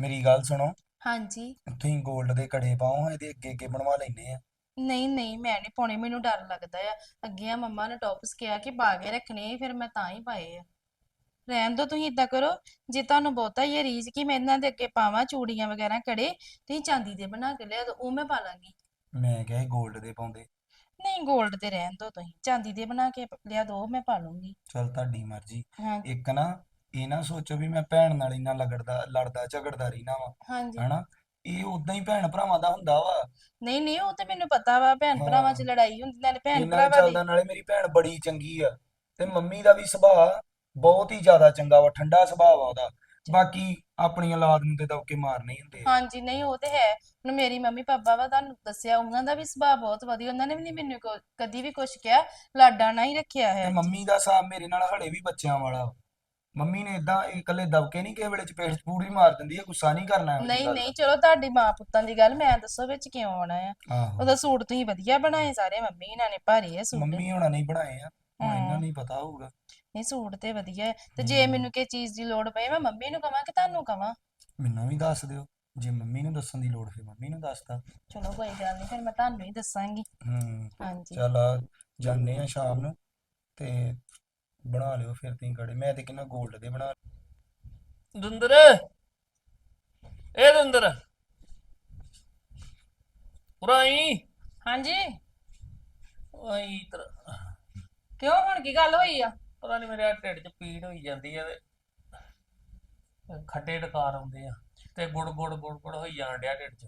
ਮੇਰੀ ਗੱਲ ਸੁਣੋ। ਹਾਂਜੀ। ਤੁਸੀਂ 골ਡ ਦੇ ਕੜੇ ਪਾਓ ਇਹਦੇ ਅੱਗੇ ਅੱਗੇ ਬਣਵਾ ਲੈਨੇ ਆ। ਨਹੀਂ ਨਹੀਂ ਮੈਂ ਨਹੀਂ ਪਾਉਣੇ ਮੈਨੂੰ ਡਰ ਲੱਗਦਾ ਆ। ਅੱਗੇ ਮੰਮਾ ਨੇ ਟੌਪਸ ਕਿਹਾ ਕਿ ਪਾ ਰੱਖਣੇ ਫਿਰ ਮੈਂ ਤਾਂ ਹੀ ਪਾਏ ਆ। ਰਹਿਣ ਦੋ ਤੁਸੀਂ ਇਦਾਂ ਕਰੋ ਜੇ ਤੁਹਾਨੂੰ ਬਹੁਤਾ ਹੀ ਰੀਜ ਕਿ ਮੈਂ ਇਹਨਾਂ ਦੇ ਅੱਗੇ ਪਾਵਾਂ ਚੂੜੀਆਂ ਵਗੈਰਾ ਕੜੇ ਤੁਸੀਂ ਚਾਂਦੀ ਦੇ ਬਣਾ ਕੇ ਲਿਆ ਦੋ ਉਹ ਮੈਂ ਪਾ ਲਾਂਗੀ। ਮੈਂ ਕਿਹਾ ਗੋਲਡ ਦੇ ਪਾਉਂਦੇ। ਨਹੀਂ 골ਡ ਦੇ ਰਹਿਣ ਦੋ ਤੁਸੀਂ ਚਾਂਦੀ ਦੇ ਬਣਾ ਕੇ ਲਿਆ ਦੋ ਉਹ ਮੈਂ ਪਾ ਲੂੰਗੀ। ਚਲ ਤੁਹਾਡੀ ਮਰਜ਼ੀ। ਇੱਕ ਨਾ ਇਹ ਨਾ ਸੋਚੋ ਵੀ ਮੈਂ ਭੈਣ ਨਾਲ ਇੰਨਾ ਲਗੜਦਾ ਲੜਦਾ ਝਗੜਦਾ ਰਹਿਣਾ ਵਾ ਹਾਂਜੀ। ਹਨਾ? ਇਹ ਉਦਾਂ ਹੀ ਭੈਣ ਭਰਾਵਾਂ ਦਾ ਹੁੰਦਾ ਵਾ। ਨਹੀਂ ਨਹੀਂ ਉਹ ਤੇ ਮੈਨੂੰ ਪਤਾ ਵਾ ਭੈਣ ਭਰਾਵਾਂ 'ਚ। ਲੜਾਈ ਹੁੰਦੀ ਨਾਲੇ ਭੈਣ ਹੀ ਭਰਾਵਾਂ ਦੀ ਚੱਲਦਾ ਨਾਲੇ ਮੇਰੀ ਭੈਣ ਬੜੀ ਚੰਗੀ ਆ ਤੇ ਮੰਮੀ ਦਾ ਵੀ ਸੁਭਾਅ ਬਹੁਤ ਹੀ ਜ਼ਿਆਦਾ ਚੰਗਾ ਵਾ ਠੰਡਾ ਸੁਭਾਅ ਵਾ ਉਹਦਾ। ਬਾਕੀ ਆਪਣੀ ਔਲਾਦ ਨੂੰ ਤੇ ਦਬਕੇ ਮਾਰਨੇ ਹੀ ਹੁੰਦੇ ਆ। ਹਾਂਜੀ ਨਹੀਂ ਉਹ ਤੇ ਹੈ। ਹੁਣ ਮੇਰੀ ਮੰਮੀ ਪਾਪਾ ਵਾ ਤੁਹਾਨੂੰ ਦੱਸਿਆ ਉਹਨਾਂ ਦਾ ਵੀ ਸੁਭਾਅ ਬਹੁਤ ਵਧੀਆ ਉਹਨਾਂ ਨੇ ਵੀ ਨਹੀਂ ਮੈਨੂੰ ਕੋ- ਕਦੀ ਵੀ ਕੁਝ ਕਿਹਾ ਲਾਡਾ ਨਾ ਹੀ ਰੱਖਿਆ ਤੇ ਹੈ ਮੰਮੀ ਦਾ ਹਿਸਾਬ ਮੇਰੇ ਨਾਲ ਹਲੇ ਵੀ ਬੱਚਿਆਂ ਵਾਲਾ ਵਾ। ਮੰਮੀ ਨੇ ਇਦਾਂ ਇਕੱਲੇ ਦਬਕੇ ਨਹੀਂ ਕਿਸੇ ਵੇਲੇ ਚਪੇੜ ਚਪੂੜ ਵੀ ਮਾਰ ਦਿੰਦੀ ਆ ਗੁੱਸਾ ਨਹੀਂ ਕਰਨਾ ਇਹੋ ਜਿਹੀ ਨਹੀਂ ਗੱਲ ਨਹੀਂ ਚਲੋ ਤੁਹਾਡੀ ਮਾਂ ਪੁੱਤਾਂ ਦੀ ਗੱਲ ਮੈਂ ਦੱਸੋ ਵਿੱਚ ਕਿਉਂ ਆਉਣਾ ਆ? ਦਾ। ਆਹੋ। ਉਹਦਾ ਸੂਟ ਤੁਸੀਂ ਵਧੀਆ ਬਣਾਏ ਸਾਰੇ ਮੰਮੀ ਇਹਨਾਂ ਨੇ ਭਾਰੇ ਆ ਸੂਟ। ਮੰਮੀ ਹੋਣਾ ਨਹੀਂ ਬਣਾਏ ਆ ਹੁਣ ਇਹਨਾਂ ਹਾਂ। ਨੂੰ ਹੀ ਪਤਾ ਹੋਊਗਾ। ਨਹੀਂ ਸੂਟ ਤੇ ਵਧੀਆ ਹੈ ਤੇ ਜੇ। ਮੈਨੂੰ ਕਿਸੇ ਚੀਜ਼ ਦੀ ਲੋੜ ਪਏ ਮੈਂ ਮੰਮੀ ਨੂੰ ਕਵਾਂ ਕਿ ਤੁਹਾਨੂੰ ਕਵਾਂ? ਮੈਨੂੰ ਵੀ ਦੱਸ ਦਿਓ ਜੇ ਮੰਮੀ ਨੂੰ ਦੱਸਣ ਦੀ ਲੋੜ ਫਿਰ ਮੰਮੀ ਨੂੰ ਦੱਸਦਾ। ਚਲੋ ਕੋਈ ਗੱਲ ਨਹੀਂ ਫਿਰ ਮੈਂ ਤੁਹਾਨੂੰ ਹੀ ਦੱਸਾਂਗੀ। ਹੂੰ। ਹਾਂਜੀ। ਚੱਲ ਆ ਜਾਂਦੇ ਆ ਸ਼ਾਮ ਨੂੰ ਤੇ ਬਣਾ ਲਿਓ ਫਿਰ ਤੁਸੀਂ ਕੜੇ। ਮੈਂ ਤੇ ਕਿੰਨਾ 골ਡ ਦੇ ਬਣਾ ਦੁੰਦਰ। ਏ ਦੁੰਦਰ। ਉਰਾਈ। ਹਾਂਜੀ। ਆਈ ਤਰ। ਕਿਉਂ? ਹੁਣ ਕੀ ਗੱਲ ਹੋਈ ਆ? ਪਤਾ ਨਹੀਂ ਮੇਰੇ ਆਹ ਢਿੱਡ 'ਚ ਪੀੜ ਹੋਈ ਜਾਂਦੀ ਆ ਤੇ ਖੱਟੇ ਡਕਾਰ ਆਉਂਦੇ ਆ ਤੇ ਗੁੜ ਗੁੜ ਗੁੜ ਗੁੜ ਹੋਈ ਜਾਣ ਡਿਆ ਢਿੱਡ 'ਚ।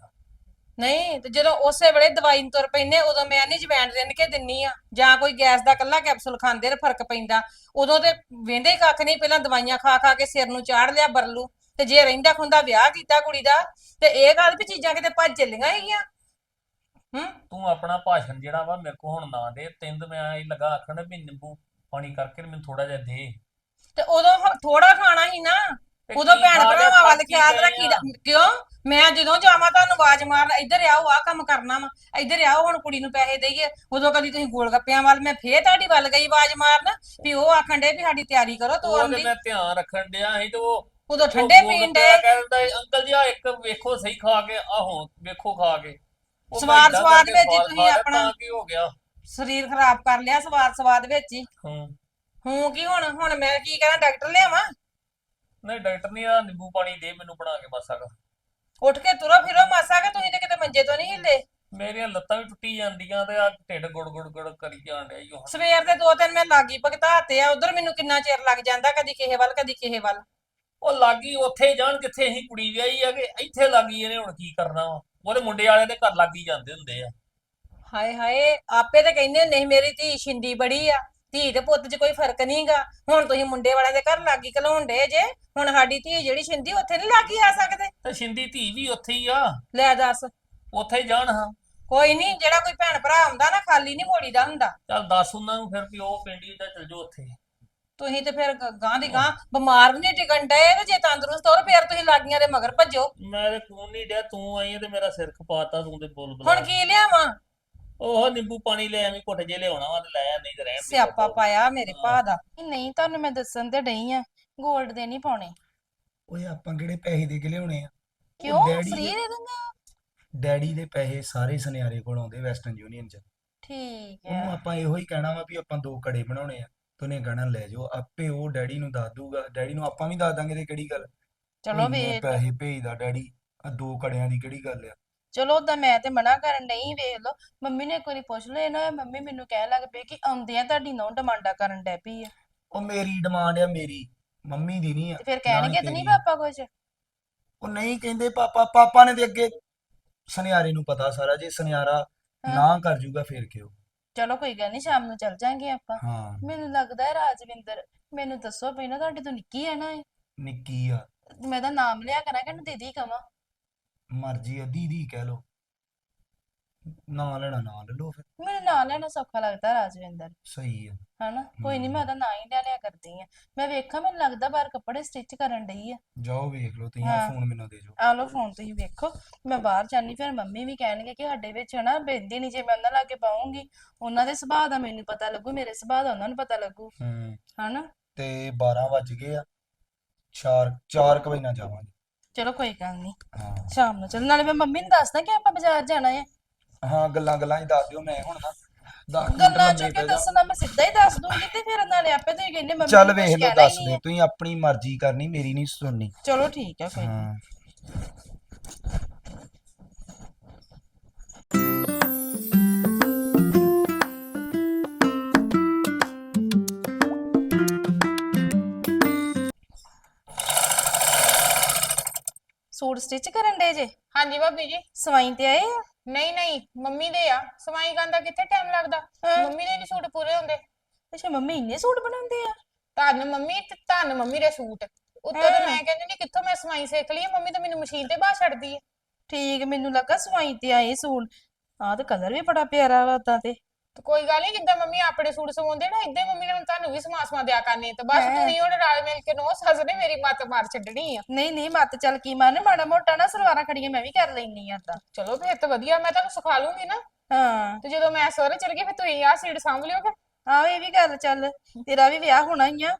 ਨਹੀਂ ਤੇ ਜਦੋਂ ਉਸੇ ਵੇਲੇ ਦਵਾਈ ਨੂੰ ਤੁਰ ਪੈਨੇ ਉਦੋਂ ਮੈਂ ਨਹੀਂ ਜਵੈਣ ਰਿੰਨ ਕੇ ਦਿੰਨੀ ਆ। ਜਾਂ ਕੋਈ ਗੈਸ ਦਾ ਕੱਲਾ ਕੈਪਸੂਲ ਖਾਂਦੇ ਤੇ ਫ਼ਰਕ ਪੈਂਦਾ। ਉਦੋਂ ਤੇ ਵੇਂਦੇ ਕੱਖ ਨਹੀਂ ਪਹਿਲਾਂ ਦਵਾਈਆਂ ਖਾ ਖਾ ਕੇ ਸਿਰ ਨੂੰ ਚਾੜ ਲਿਆ ਬਰਲੂ। ਤੇ ਜੇ ਰਹਿੰਦਾ ਖੁੰਦਾ ਵਿਆਹ ਕੀਤਾ ਕੁੜੀ ਦਾ ਤੇ ਇਹ ਗੱਲ ਵੀ ਚੀਜ਼ਾਂ ਕਿਤੇ ਭੱਜ ਚੱਲੀਆਂ ਹੈਗੀਆਂ। ਹੂੰ? ਤੂੰ ਆਪਣਾ ਭਾਸ਼ਣ ਜਿਹੜਾ ਵਾ ਮੇਰੇ ਕੋ ਹੁਣ ਨਾ ਦੇ ਤੈਨੂੰ ਤਾਂ ਮੈਂ ਇਹ ਲਗਾ ਆਖਣ ਵੀ ਨਿੰਬੂ ਪਾਣੀ ਕਰਕੇ ਮੈਨੂੰ ਥੋੜਾ ਜਿਹਾ ਦੇ। ਤੇ ਉਦੋਂ ਥੋੜਾ ਖਾਣਾ ਹੀ ਨਾ। ਉਦੋਂ ਭੈਣ ਭਰਾਵਾਂ ਵੱਲ ਖਿਆਲ ਰੱਖੀਦਾ। ਕਿਉਂ? ਮੈਂ ਜਦੋਂ ਜਾਵਾਂ ਤੁਹਾਨੂੰ ਆਵਾਜ਼ ਮਾਰਨ ਇੱਧਰ ਆਓ ਆ ਕੰਮ ਕਰਨਾ ਵਾ। ਇੱਧਰ ਆਓ ਹੁਣ ਕੁੜੀ ਨੂੰ ਪੈਸੇ ਦੇਈਏ। ਉਦੋਂ ਕਦੀ ਤੁਸੀਂ ਗੋਲ ਗੱਪਿਆਂ ਵੱਲ ਮੈਂ ਫੇਰ ਤੁਹਾਡੀ ਵੱਲ ਗਈ ਆਵਾਜ਼ ਮਾਰਨ। ਵੀ ਉਹ ਆਖਣ ਡੇ ਵੀ ਸਾਡੀ ਤਿਆਰੀ ਕਰੋ ਉਹ ਤੋਰਨ ਤੇ ਦੀ ਮੈਂ ਧਿਆਨ ਰੱਖਣ ਡਿਆ ਸੀ ਤੇ ਉਹ ਉਦੋਂ ਉਹ ਠੰਡੇ ਗੋਲ ਪੀਣ ਡੇ ਕਹਿੰਦਾ ਅੰਕਲ ਜੀ ਆ ਇੱਕ ਵੇਖੋ ਸਹੀ ਖਾ ਕੇ ਆ ਹੁਣ ਵੇਖੋ ਖਾ ਕੇ। ਉਹ ਮੈਂ ਸਵਾਦ- ਏਦਾਂ ਸਵਾਦ ਕਰਕੇ ਵਿੱਚ ਹੀ ਤੁਸੀਂ ਖਾ ਲਿਆ, ਆਪਣਾ- ਤਾਂ ਕੀ ਹੋ ਗਿਆ? ਸਰੀਰ ਖਰਾਬ ਕਰ ਲਿਆ ਸਵਾਦ ਸਵਾਦ ਵਿੱਚ ਹੀ। ਹੂੰ। ਹੂੰ ਕੀ ਹੁਣ? ਹੁਣ ਮੈਂ ਕੀ ਕਰਾਂ ਡਾਕਟਰ ਲਿਆਵਾਂ? ਨਹੀਂ ਡਾਕਟਰ ਨੇ ਆ ਨਿੰਬੂ ਪਾਣੀ ਦੇ ਮੈਨੂੰ ਬਣਾ ਕੇ ਮਾਸਾ ਕੁ। ਉੱਠ ਕੇ ਤੁਰੋ ਫਿਰੋ ਮਾਸਾ ਕਿ ਤੁਸੀਂ ਤੇ ਕਿਤੇ ਮੰਜੇ ਤੋਂ ਨਹੀਂ ਹਿੱਲੇ ਮੇਰੀਆਂ ਲੱਤਾਂ ਵੀ ਟੁੱਟੀ ਜਾਂਦੀਆਂ ਤੇ ਆ ਢਿੱਡ ਗੁੜ ਗੁੜ ਗੁੜ ਕਰੀ ਜਾਣ ਡਿਆ ਈ ਉਹ। ਸਵੇਰ ਦੇ ਦੋ ਤਿੰਨ ਮੈਂ ਲਾਗੀ ਭਗਤਾਤੇ ਆ ਉਧਰ ਮੈਨੂੰ ਕਿੰਨਾ ਚਿਰ ਲੱਗ ਜਾਂਦਾ ਕਦੀ ਕਿਸੇ ਵੱਲ ਕਦੀ ਕਿਸੇ ਵੱਲ। ਉਹ ਲਾਗੀ ਉੱਥੇ ਜਾਣ ਜਿੱਥੇ ਅਸੀਂ ਕੁੜੀ ਵਿਆਹੀ ਆ ਕਿ ਇੱਥੇ ਲਾਗੀ ਇਹਨੇ ਹੁਣ ਕੀ ਕਰਨਾ ਵਾ? ਉਹਦੇ ਮੁੰਡੇ ਵਾਲੇ ਦੇ ਘਰ ਲਾਗੀ ਜਾਂਦੇ ਹੁੰਦੇ ਆ। ਹਾਏ ਹਾਏ ਆਪੇ ਤਾਂ ਕਹਿੰਦੇ ਹੁੰਦੇ ਸੀ ਮੇਰੀ ਧੀ ਛਿੰਦੀ ਬੜੀ ਆ। ਧੀ ਤੇ ਪੁੱਤ 'ਚ ਕੋਈ ਫ਼ਰਕ ਨਹੀਂਗਾ ਹੁਣ ਤੁਸੀਂ ਮੁੰਡੇ ਵਾਲਿਆਂ ਦੇ ਘਰ ਲਾਗੀ ਘਲਾਉਣ ਡੇ ਜੇ ਹੁਣ ਸਾਡੀ ਧੀ ਜਿਹੜੀ ਛਿੰਦੀ ਉੱਥੇ ਨਹੀਂ ਲਾਗੀ ਆ ਸਕਦੇ। ਤੇ ਸ਼ਿੰਦੀ ਧੀ ਵੀ ਉੱਥੇ ਹੀ ਆ। ਲੈ ਦੱਸ। ਉੱਥੇ ਹੀ ਜਾਣ ਹਾਂ। ਕੋਈ ਨਹੀਂ ਜਿਹੜਾ ਕੋਈ ਭੈਣ ਭਰਾ ਆਉਂਦਾ ਨਾ ਖਾਲੀ ਨਹੀਂ ਮੋੜੀਦਾ ਹੁੰਦਾ। ਚੱਲ ਦੱਸ ਉਹਨਾਂ ਨੂੰ ਫਿਰ ਵੀ ਉਹ ਪਿੰਡੀ ਦਾ ਚਲ ਜਾਓ ਉੱਥੇ। ਤੁਸੀਂ ਤੇ ਫਿਰ ਗ- ਗਾਂਹ ਦੀ ਗਾਂਹ ਬਿਮਾਰ ਵੀ ਨਹੀਂ ਟਿਕਣ ਡਏ ਤੇ ਜੇ ਤੰਦਰੁਸਤ ਹੋ ਤੇ ਫਿਰ ਤੁਸੀਂ ਲਾਗੀਆਂ ਦੇ ਮਗਰ ਭੱਜੋ। ਮੈਂ ਤੇ ਖੂਨ ਨਹੀਂ ਡਿਆ ਤੂੰ ਆਈ ਆ ਤੇ ਮੇਰਾ ਸਿਰ ਖਪਾਤਾ ਤੂੰ ਤੇ ਬੋਲ ਬੁਲਾ ਹੁਣ ਕੀ ਲਿਆਵਾਂ? ਉਹ ਨਿੰਬੂ ਪਾਣੀ ਲੈ ਐਵੇਂ ਘੁੱਟ ਜੇ ਲਿਆਉਣਾ ਵਾ ਤੇ ਲੈ ਆ ਨਹੀਂ ਤੇ ਰਹਿਣ ਦੇ ਸਿਆਪਾ ਪਾਇਆ ਮੇਰੇ ਭਾ ਦਾ। ਨਹੀਂ ਤੁਹਾਨੂੰ ਮੈਂ ਦੱਸਣ ਤੇ ਡਈ ਆ 골ਡ ਦੇ ਨਹੀਂ ਪਾਉਣੇ। ਓਏ ਆਪਾਂ ਕਿਹੜੇ ਪੈਸੇ ਦੇ ਕੇ ਲਿਆਉਣੇ ਆ? ਕਿਉਂ? ਡੈਡੀ ਫ੍ਰੀ ਦੇ- ਦੇ ਦਿੰਦਾ ਡੈਡੀ ਦੇ ਪੈਸੇ ਸਾਰੇ ਸੁਨਿਆਰੇ ਕੋਲ ਆਉਂਦੇ ਵੈਸਟਰਨ ਯੂਨੀਅਨ ਚ। ਠੀਕ ਉਹਨੂੰ ਹੈ ਆਪਾਂ ਇਹੋ ਹੀ ਕਹਿਣਾ ਵਾ ਵੀ ਆਪਾਂ ਦੋ ਕੜੇ ਬਣਾਉਣੇ ਆ। ਤੇ ਉਹਨੇ ਕਹਿਣਾ ਲੈ ਜਾਓ ਆਪੇ ਉਹ ਡੈਡੀ ਨੂੰ ਦੱਸ ਦੂਗਾ ਡੈਡੀ ਨੂੰ ਆਪਾਂ ਵੀ ਦੱਸ ਦਾਂਗੇ ਤੇ ਕਿਹੜੀ ਗੱਲ? ਚਲੋ ਇੰਨੇ ਪੈਸੇ ਭੇਜਦਾ ਡੈਡੀ ਆ ਦੋ ਕੜਿਆਂ ਦੀ ਕਿਹੜੀ ਗੱਲ ਆ? ਚਲੋ ਉਦਾਂ ਮੈਂ ਤੇ ਮਨਾ ਕਰਨ ਨਹੀਂ ਵੇਖ ਲਓ। ਮੰਮੀ ਨੇ ਇੱਕ ਵਾਰੀ ਪੁੱਛ ਲਿਆ ਨਾ ਮੰਮੀ ਮੈਨੂੰ ਕਹਿਣ ਲੱਗ ਪਈ ਕਿ ਆਉਂਦੇ ਆ ਤੁਹਾਡੀ ਨੌ ਡਿਮਾਂਡਾਂ ਕਰਨ ਡੈ ਪਈ ਆ। ਉਹ ਮੇਰੀ ਡਿਮਾਂਡ ਆ ਮੇਰੀ ਮੰਮੀ ਦੀ ਨਹੀਂ ਆ। ਤੇ ਫਿਰ ਕਹਿਣਗੇ ਤੇ ਨਹੀਂ। ਪਾਪਾ ਕੁਝ ਉਹ ਨਹੀਂ ਕਹਿੰਦੇ ਪਾਪਾ ਪਾਪਾ ਨੇ ਤੇ ਅੱਗੇ ਸੁਨਿਆਰੇ ਨੂੰ ਪਤਾ ਸਾਰਾ ਜੇ ਸੁਨਿਆਰਾ ਹਾਂ। ਨਾ ਕਰ ਜੂਗਾ ਫੇਰ ਕਿਉਂ? ਚਲੋ ਕੋਈ ਗੱਲ ਨਹੀਂ ਸ਼ਾਮ ਨੂੰ ਚੱਲ ਜਾਾਂਗੇ ਆਪਾਂ। ਹਾਂ। ਮੈਨੂੰ ਲੱਗਦਾ ਹੈ ਰਾਜਵਿੰਦਰ ਮੈਨੂੰ ਦੱਸੋ ਪਹਿਲਾਂ ਤੁਹਾਡੇ ਤੋਂ ਨਿੱਕੀ ਹੈ ਨਾ ਇਹ? ਨਿੱਕੀ ਆ। ਮੈਂ ਤਾਂ ਨਾਮ ਲਿਆ ਕਰਾਂ ਕਿ ਇਹਨੂੰ ਦੀਦੀ ਕਵਾਂ। ਮਰਜ਼ੀ ਆ ਦੀਦੀ ਕਹਿ ਲੋ ਨਾਂ ਲੈਣਾ ਨਾਂ ਲੈ ਲਓ ਫਿਰ। ਮੈਨੂੰ ਨਾਂ ਲੈਣਾ ਸੌਖਾ ਲੱਗਦਾ ਰਾਜਵਿੰਦਰ। ਸਹੀ ਆ। ਹਨਾ? ਕੋਈ ਨਹੀਂ ਮੈਂ। ਉਹਦਾ ਨਾਂ ਹੀ ਲੈ ਲਿਆ ਕਰਦੀ ਆ। ਮੈਂ ਵੇਖਾਂ ਮੈਨੂੰ ਲੱਗਦਾ ਬਾਹਰ ਕੱਪੜੇ ਸਟਿਚ ਕਰਨ ਡਈ ਆ। ਜਾਓ ਵੇਖ ਲਓ ਤੁਸੀਂ ਆ ਹਾਂ। ਫੋਨ ਮੈਨੂੰ ਦੇ ਦਿਓ ਆ ਲਓ ਫੋਨ ਤੁਸੀਂ ਵੇਖੋ। ਮੈਂ ਬਾਹਰ ਜਾਨੀ ਫਿਰ ਮੰਮੀ ਵੀ ਕਹਿਣਗੇ ਕਿ ਸਾਡੇ ਵਿੱਚ ਹਨਾ ਬਹਿੰਦੀ ਨਹੀਂ ਜੇ ਮੈਂ ਉਹਨਾਂ ਲਾਗੇ ਪਾਉਂਗੀ ਉਹਨਾਂ ਦੇ ਸੁਭਾਅ ਦਾ ਮੈਨੂੰ ਪਤਾ ਲੱਗੂ ਮੇਰੇ ਸੁਭਾਅ ਦਾ ਉਹਨਾਂ ਨੂੰ ਪਤਾ ਲੱਗੂ। ਹੂੰ। ਹਨਾ? ਤੇ 12 ਵੱਜ ਗਏ ਆ। 4 4 ਵਜੇ ਨਾਲ ਜਾਵਾਂਗੇ। ਚਲੋ ਕੋਈ ਗੱਲ ਨਹੀਂ ਹਾਂ ਸ਼ਾਮ ਨੂੰ ਚੱਲ ਨਾਲੇ ਮੈਂ ਮੰਮੀ ਨੂੰ ਦੱਸਦਾ ਕਿ ਆਪਾਂ ਬਾਜ਼ਾਰ ਜਾਣਾ ਹੈ ਹਾਂ ਗੱਲਾਂ ਗੱਲਾਂ ਹੀ ਦੱਸ ਦਿਓ ਮੈਂ ਹੁਣ ਨਾ ਦਸ ਮਿੰਟ ਗੱਲਾਂ ਲੰਮੇ ਚੋਂ ਪੈ ਕੇ ਜਾ। ਦੱਸਣਾ ਮੈਂ ਸਿੱਧਾ ਹੀ ਦੱਸ ਦੂੰਗੀ ਤੇ ਫਿਰ ਨਾਲੇ ਆਪੇ ਤੁਸੀਂ ਕਹਿੰਦੇ ਮੰਮੀ ਚੱਲ ਨੂੰ ਕੁਛ ਵੇਖ ਲਓ ਕਹਿਣਾ ਹੀ ਦੱਸ ਨਹੀਂ ਦੇ ਹੈ। ਤੁਸੀਂ ਆਪਣੀ ਮਰਜ਼ੀ ਕਰਨੀ ਮੇਰੀ ਨਹੀਂ ਸੁਣਨੀ ਚਲੋ ਠੀਕ ਹੈ ਕੋਈ। ਹਾਂ ਸੂਟ ਸਟਿਚ ਕਰਨ ਦੇ ਜੇ? ਹਾਂਜੀ ਭਾਬੀ ਜੀ। ਸਵਾਈ ਤੇ ਆਏ ਆ? ਨਹੀਂ ਨਹੀਂ ਮੰਮੀ ਦੇ ਆ। ਸਵਾਈ ਕਰਨ ਦਾ ਕਿੱਥੇ ਟਾਈਮ ਲੱਗਦਾ? ਮੰਮੀ ਦੇ ਨਹੀਂ ਸੂਟ ਪੂਰੇ ਹੁੰਦੇ। ਅੱਛਾ ਮੰਮੀ ਇੰਨੇ ਸੂਟ ਬਣਾਉਂਦੇ ਆ? ਧੰਨ ਮੰਮੀ ਤੇ ਧੰਨ ਮੰਮੀ ਦੇ ਸੂਟ। ਉੱਤੋਂ ਤਾਂ ਮੈਂ ਕਹਿੰਦੀ ਨਹੀਂ ਕਿੱਥੋਂ ਮੈਂ ਸਵਾਈ ਸਿੱਖ ਲਈ ਆ, ਮੰਮੀ ਤਾਂ ਮੈਨੂੰ ਮਸ਼ੀਨ ਤੇ ਬਾਹ ਛੱਡਦੀ ਹੈ ਠੀਕ ਮੈਨੂੰ ਲੱਗਾ ਸਵਾਈ ਤੇ ਆਏ ਸੂਟ। ਆਹ ਤੇ ਕਲਰ ਵੀ ਬੜਾ ਪਿਆਰਾ ਵਾ ਉਦਾਂ ਤੇ। ਤੇ ਕੋਈ ਗੱਲ ਨਹੀਂ ਜਿੱਦਾਂ ਮੰਮੀ ਆਪਣੇ ਸੂਟ ਸਵਾਉਂਦੇ ਨਾ ਇਦਾਂ ਮੰਮੀ ਨੇ ਹੁਣ ਤੁਹਾਨੂੰ ਵੀ ਸਮਾ ਸਮਾ ਦਿਆ ਕਰਨੇ ਤੇ ਬਸ ਹੈਂ। ਤੁਸੀਂ ਹੁਣ ਰਲ ਮਿਲ ਕੇ ਨੋ ਸੱਸ ਨੇ ਮੇਰੀ ਮੱਤ ਮਾਰ ਛੱਡਣੀ ਆ। ਨਹੀਂ ਨਹੀਂ ਮੱਤ ਚੱਲ ਕੀ ਮਾਨੇ ਮਾੜਾ ਮੋਟਾ ਨਾ ਸਲਵਾਰਾਂ ਖੜੀਆਂ ਮੈਂ ਵੀ ਕਰ ਲੈਣੀ ਆ ਤਾਂ ਚਲੋ ਫਿਰ ਤਾਂ ਵਧੀਆ ਮੈਂ ਤੁਹਾਨੂੰ ਸਿਖਾ ਲੂੰਗੀ ਨਾ। ਹਾਂ। ਤੇ ਜਦੋਂ ਮੈਂ ਸਹੁਰੇ ਚਲ ਗਈ ਫਿਰ ਤੁਸੀਂ ਆਹ ਸੀਟ ਸਾਂਭ ਲਿਓਗੇ ਆਹ ਇਹ ਵੀ ਗੱਲ ਚੱਲ ਤੇਰਾ ਵੀ ਵਿਆਹ ਹੋਣਾ ਹੀ ਆ।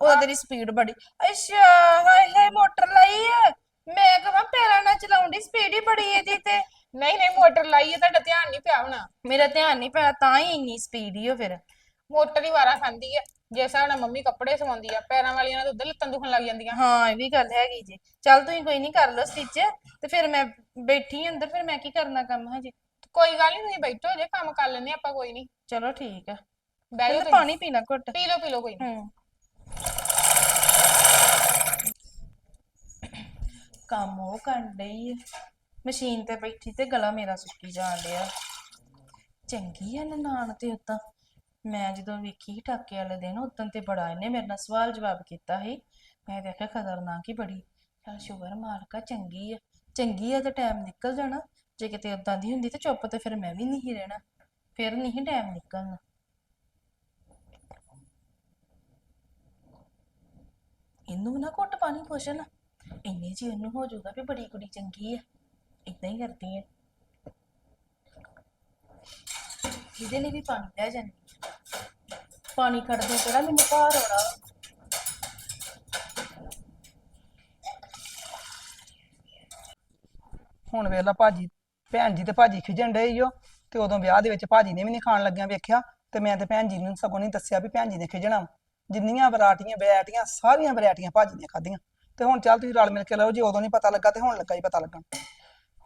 ਉਹਦਾ ਤੇਰੀ ਸਪੀਡ ਬੜੀ। ਅੱਛਾ ਹਾਏ ਹਾਏ ਮੋਟਰ ਲਾਈ ਆ। ਮੈਂ ਕਹਾਂ ਪੈਰਾਂ ਨਾਲ ਚਲਾਉਂਦੀ ਸਪੀਡ ਹੀ ਬੜੀ ਇਹਦੀ ਤੇ। ਨਹੀਂ ਨਹੀਂ ਮੋਟਰ ਲਾਈ ਹੈ ਤੁਹਾਡਾ ਧਿਆਨ ਨਹੀਂ ਪਿਆ ਹੋਣਾ। ਮੇਰਾ ਧਿਆਨ ਨਹੀਂ ਪਿਆ ਤਾਂ ਹੀ ਇੰਨੀ ਸਪੀਡ ਹੀ ਉਹ ਫਿਰ। ਮੋਟਰ ਹੀ ਵਾਰਾ ਖਾਂਦੀ ਹੈ ਜੇ ਹਿਸਾਬ ਨਾਲ ਮੰਮੀ ਕੱਪੜੇ ਸਵਾਉਂਦੀ ਆ ਪੈਰਾਂ ਵਾਲੀਆਂ ਨਾਲ ਤਾਂ ਉਧਰ ਲੱਤਾਂ ਦੁਖਣ ਲੱਗ ਜਾਂਦੀਆਂ। ਹਾਂ ਇਹ ਵੀ ਗੱਲ ਹੈਗੀ ਜੀ। ਚੱਲ ਤੁਸੀਂ ਕੋਈ ਨਹੀਂ ਕਰ ਲਓ ਸਟਿਚ ਤੇ ਫਿਰ ਮੈਂ ਬੈਠੀ ਅੰਦਰ ਫਿਰ ਮੈਂ ਕੀ ਕਰਨਾ ਕੰਮ ਹਜੇ? ਕੋਈ ਗੱਲ ਨਹੀਂ ਤੁਸੀਂ ਬੈਠੋ ਜੇ ਕੰਮ ਕਰ ਲੈਣੇ ਆਪਾਂ ਕੋਈ ਨਹੀਂ ਚਲੋ ਠੀਕ ਆ। ਬਹਿ ਜਾਓ ਪਹਿਲਾਂ ਤੁਸੀਂ। ਪਾਣੀ ਪੀਣਾ ਘੁੱਟ। ਪੀ ਲਓ ਪੀ ਲਓ ਕੋਈ ਨੀ। ਹੂੰ। ਕੰਮ ਉਹ ਕਰਨ ਡਈ ਆ। ਮਸ਼ੀਨ ਤੇ ਬੈਠੀ ਤੇ ਗਲਾ ਮੇਰਾ ਸੁੱਕੀ ਜਾਣ ਡਿਆ। ਚੰਗੀ ਆ ਨਨਾਣ ਤੇ ਉਦਾਂ ਮੈਂ ਜਦੋਂ ਵੇਖੀ ਟਾਕੇ ਵਾਲੇ ਦਿਨ, ਉਦੋਂ ਤੇ ਬੜਾ ਇਹਨੇ ਮੇਰੇ ਨਾਲ ਸਵਾਲ ਜਵਾਬ ਕੀਤਾ ਸੀ। ਮੈਂ ਦੇਖਿਆ ਖਤਰਨਾਕ ਹੀ ਬੜੀ। ਚਲ ਸ਼ੁਗਰ ਮਾਲਕਾ, ਚੰਗੀ ਆ। ਚੰਗੀ ਆ ਤੇ ਟਾਈਮ ਨਿਕਲ ਜਾਣਾ। ਜੇ ਕਿਤੇ ਉਦਾਂ ਦੀ ਹੁੰਦੀ ਤੇ ਚੁੱਪ ਤੇ ਫਿਰ ਮੈਂ ਵੀ ਨਹੀਂ ਰਹਿਣਾ। ਫਿਰ ਨਹੀਂ ਟਾਈਮ ਨਿਕਲਣਾ। ਇਹਨੂੰ ਨਾ ਘੁੱਟ ਪਾਣੀ ਪੁੱਛਣ ਇੰਨੇ ਜੀ ਇਹਨੂੰ ਹੋ ਜਾਊਗਾ ਵੀ ਬੜੀ ਕੁੜੀ ਚੰਗੀ ਆ। ਇਦਾਂ ਹੀ ਕਰਦੀ ਹੈ ਇਹਦੇ ਲਈ ਵੀ ਪਾਣੀ ਲੈ ਜਾਂਦੀ ਹਾਂ। ਪਾਣੀ ਖੜਦੇ ਕਿਹੜਾ ਮੈਨੂੰ ਭਾਰ ਆਉਣਾ ਹੁਣ ਵੇਖ ਲਾ ਭਾਜੀ, ਭੈਣ ਜੀ ਤੇ ਭਾਜੀ ਖਿਜਣ ਡਏ ਈ ਓ, ਤੇ ਉਦੋਂ ਵਿਆਹ ਦੇ ਵਿੱਚ ਭਾਜੀ ਨੇ ਵੀ ਨਹੀਂ ਖਾਣ ਲੱਗਿਆ ਵੇਖਿਆ, ਤੇ ਮੈਂ ਤੇ ਭੈਣ ਜੀ ਨੂੰ ਸਗੋਂ ਨਹੀਂ ਦੱਸਿਆ ਵੀ ਭੈਣ ਜੀ ਨੇ ਖਿਜਣਾ ਵਾ। ਜਿੰਨੀਆਂ ਵੈਰਾਈਟੀਆਂ ਵੈਰਾਈਟੀਆਂ, ਸਾਰੀਆਂ ਵੈਰਾਈਟੀਆਂ ਭਾਜੀ ਨੇ ਖਾਧੀਆਂ ਤੇ ਹੁਣ ਚੱਲ ਤੁਸੀਂ ਰਲ ਮਿਲ ਕੇ ਲਓ, ਜੇ ਉਦੋਂ ਨਹੀਂ ਪਤਾ ਲੱਗਾ ਤੇ ਹੁਣ ਲੱਗਾ ਹੀ ਪਤਾ ਲੱਗਾ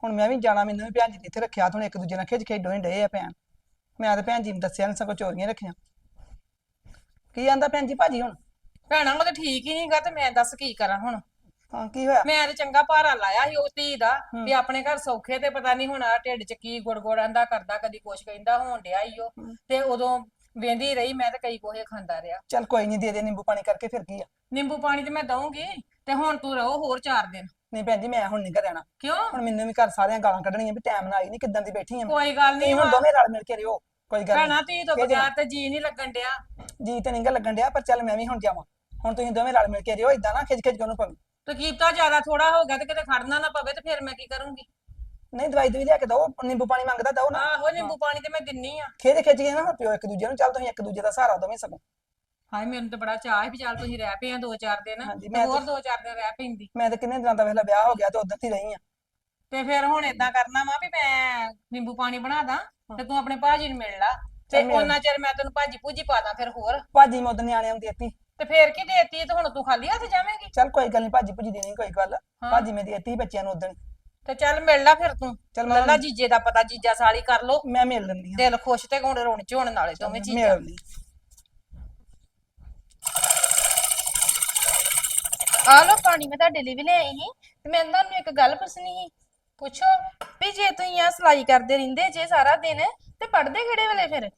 ਹੁਣ ਮੈਂ ਵੀ ਜਾਣਾ ਮੈਨੂੰ ਵੀ ਭੈਣ ਜੀ ਨੇ ਇੱਥੇ ਰੱਖਿਆ ਤੇ ਹੁਣ ਇੱਕ ਦੂਜੇ ਨਾਲ ਖਿਜ ਖੇਡੋ ਹੀ ਡਏ ਆ ਭੈਣ। ਮੈਂ ਤੇ ਭੈਣ ਜੀ ਨੂੰ ਦੱਸਿਆ ਨਹੀਂ ਸਗੋਂ ਚੋਰੀਆਂ ਰੱਖੀਆਂ। ਕੀ ਆਂਦਾ ਭੈਣ ਜੀ ਭਾਜੀ ਹੁਣ? ਭੈਣਾ ਉਹ ਤਾਂ ਠੀਕ ਹੀ ਨਹੀਂਗਾ ਤੇ ਮੈਂ ਦੱਸ ਕੀ ਕਰਾਂ ਹੁਣ? ਹਾਂ ਕੀ ਹੋਇਆ? ਮੈਂ ਤੇ ਚੰਗਾ ਭਾਰਾ ਲਾਇਆ ਸੀ ਉਹ ਧੀ ਦਾ ਵੀ ਆਪਣੇ ਘਰ ਸੌਖੇ ਤੇ ਪਤਾ ਨਹੀਂ ਹੁਣ ਆਹ ਢਿੱਡ ਚ ਕੀ ਗੁੜਗੁੜ ਆਂਦਾ ਕਰਦਾ ਕਦੀ ਕੁਛ ਕਹਿੰਦਾ ਹੋਣ ਡਿਆ ਈ ਉਹ। ਤੇ ਉਦੋਂ ਵੇਂਦੀ ਰਹੀ ਮੈਂ ਤੇ ਕਈ ਕੋਹੇ ਖਾਂਦਾ ਰਿਹਾ। ਚੱਲ ਕੋਈ ਨਹੀਂ ਦੇ ਦੇ ਨਿੰਬੂ ਪਾਣੀ ਕਰਕੇ ਫਿਰ ਕੀ ਆ? ਨਿੰਬੂ ਪਾਣੀ ਤੇ ਮੈਂ ਦਊਂਗੀ। ਤੇ ਹੁਣ ਤੂੰ ਰਹੋ ਹੋਰ 4 ਦਿਨ। ਨਹੀਂ ਭੈਣ ਜੀ ਮੈਂ ਹੁਣ ਨਹੀਂ ਘਰ ਰਹਿਣਾ। ਕਿਉਂ? ਹੁਣ ਮੈਨੂੰ ਵੀ ਘਰ ਸਾਰਿਆਂ ਗਾਲਾਂ ਕੱਢਣੀਆਂ ਵੀ ਟਾਈਮ ਨਾਲ ਆਈ ਨਹੀਂ ਕਿੱਦਾਂ ਦੀ ਬੈਠੀ ਆ ਮੈਂ। ਕੋਈ ਗੱਲ ਤੁਸੀਂ ਨਹੀਂ ਹੁਣ। ਦੋਵੇਂ ਰਲ ਮਿਲ ਕੇ ਰਿਓ ਕੋਈ ਗੱਲ ਭੈਣਾ ਨਹੀਂ ਤੋਂ ਨਾਲ? ਬਗੈਰ ਤੇ ਜੀ ਨਹੀਂ ਲੱਗਣ ਡਿਆ। ਜੀ ਤੇ ਨਹੀਂਗਾ ਲੱਗਣ ਡਿਆ ਪਰ ਚੱਲ ਮੈਂ ਵੀ ਹੁਣ ਜਾਵਾਂ। ਹੁਣ ਤੁਸੀਂ ਦੋਵੇਂ ਰਲ ਮਿਲ ਕੇ ਰਿਓ ਇਦਾਂ ਨਾ ਖਿੱਚ ਖਿੱਚ ਕੇ ਉਹਨੂੰ ਪਵੇ ਤੇ ਕੀਪਤਾ ਜ਼ਿਆਦਾ ਥੋੜਾ ਹੋ ਗਿਆ ਤੇ ਕਿਤੇ ਖੜਨਾ ਨਾ ਪਵੇ ਤੇ ਫਿਰ ਮੈਂ ਕੀ ਕਰੂੰਗੀ? ਨਹੀਂ ਦਵਾਈ ਦਵਾਈ ਲਿਆ ਕੇ ਦੋ ਨਿੰਬੂ ਪਾਣੀ ਮੰਗਦਾ ਦੋ ਨਾ। ਆਹੋ ਨਿੰਬੂ ਪਾਣੀ ਤੇ ਮੈਂ ਦਿੰਨੀ ਆ। ਖਿੱਚ ਖਿੱਚ ਕੇ ਨਾ ਹੁਣ ਪਿਓ ਇੱਕ ਦੂਜੇ ਨੂੰ ਚੱਲ ਤੁਸੀਂ ਇੱਕ ਦੂਜੇ ਦਾ ਸਹਾਰਾ ਦੋਵੇਂ ਸਗੋਂ। ਹਾਏ ਮੈਨੂੰ ਤੇ ਬੜਾ ਚਾਹ ਹੈ ਵੀ ਚੱਲ ਤੁਸੀਂ ਰਹਿ ਪਏ ਆ ਦੋ ਚਾਰ ਦਿਨ ਹਾਂਜੀ, ਤੇ ਮੈਂ ਹੋਰ ਤੇ- ਦੋ ਚਾਰ ਦਿਨ ਰਹਿ ਪੈਂਦੀ। ਮੈਂ ਤਾਂ ਕਿੰਨੇ ਦਿਨਾਂ ਦਾ ਵੇਖਲਾ ਵਿਆਹ ਹੋ ਗਿਆ ਤੇ ਉਦੋਂ ਹੀ ਰਹੀ ਆ। ਤੇ ਫਿਰ ਹੁਣ ਏਦਾਂ ਕਰਨਾ ਵਾ ਵੀ ਮੈਂ ਨਿੰਬੂ ਪਾਣੀ ਬਣਾ ਦਾਂ ਤੇ ਤੂੰ ਆਪਣੇ ਭਾਜੀ ਨੂੰ ਮਿਲ ਲਾ ਤੇ ਮਿਲ। ਉਹਨਾਂ ਚਿਰ ਮੈਂ ਤੈਨੂੰ ਭਾਜੀ ਭੂਜੀ ਪਾ ਦਾਂ ਫਿਰ ਹੋਰ। ਭਾਜੀ ਮੈਂ ਉਦੋਂ ਨਿਆਣਿਆਂ ਨੂੰ ਦੇਤੀ। ਤੇ ਫਿਰ ਕੀ ਦੇਤੀ ਤੇ ਹੁਣ ਤੂੰ ਖਾਲੀ ਹੱਥ ਜਾਵੇਂਗੀ? ਚੱਲ ਕੋਈ ਗੱਲ ਨਹੀਂ ਭਾਜੀ ਭੁਜੀ ਦੇਣੀ ਕੋਈ ਗੱਲ। ਭਾਜੀ ਮੈਂ ਦੇਤੀ ਬੱਚਿਆਂ ਨੂੰ ਉਦੋਂ ਤੇ ਚੱਲ ਮਿਲ ਲਾ ਫਿਰ ਤੂੰ। ਚੱਲ ਲੱਲਾ ਮੈਂ ਜੀਜੇ ਦਾ ਪਤਾ ਜੀਜਾ ਸਾਲੀ ਕਰ ਲੋ ਮੈਂ ਮਿਲ ਲੈਂਦੀ ਦਿਲ ਖੁਸ਼ ਤੇ ਹੁਣ ਰੋਣ ਝੋਣ ਨਾਲੇ ਦੋਵੇਂ ਚੀਜ਼ਾਂ। ਮਿਲ ਲੈਂਦੀ ਆ ਲੋ ਪਾਣੀ ਮੈਂ ਤੁਹਾਡੇ ਲਈ ਵੀ ਲੈ ਆਈ ਸੀ ਤੇ ਮੈਂ ਤੁਹਾਨੂੰ ਇੱਕ ਗੱਲ ਪੁੱਛਣੀ ਸੀ। ਪੁੱਛੋ ਵੀ ਜੇ ਤੁਸੀਂ ਆ ਸਿਲਾਈ ਕਰਦੇ ਰਹਿੰਦੇ ਜੇ ਸਾਰਾ ਦਿਨ ਤੇ ਪੜਦੇ ਕਿਹੜੇ ਵੇਲੇ ਫਿਰ?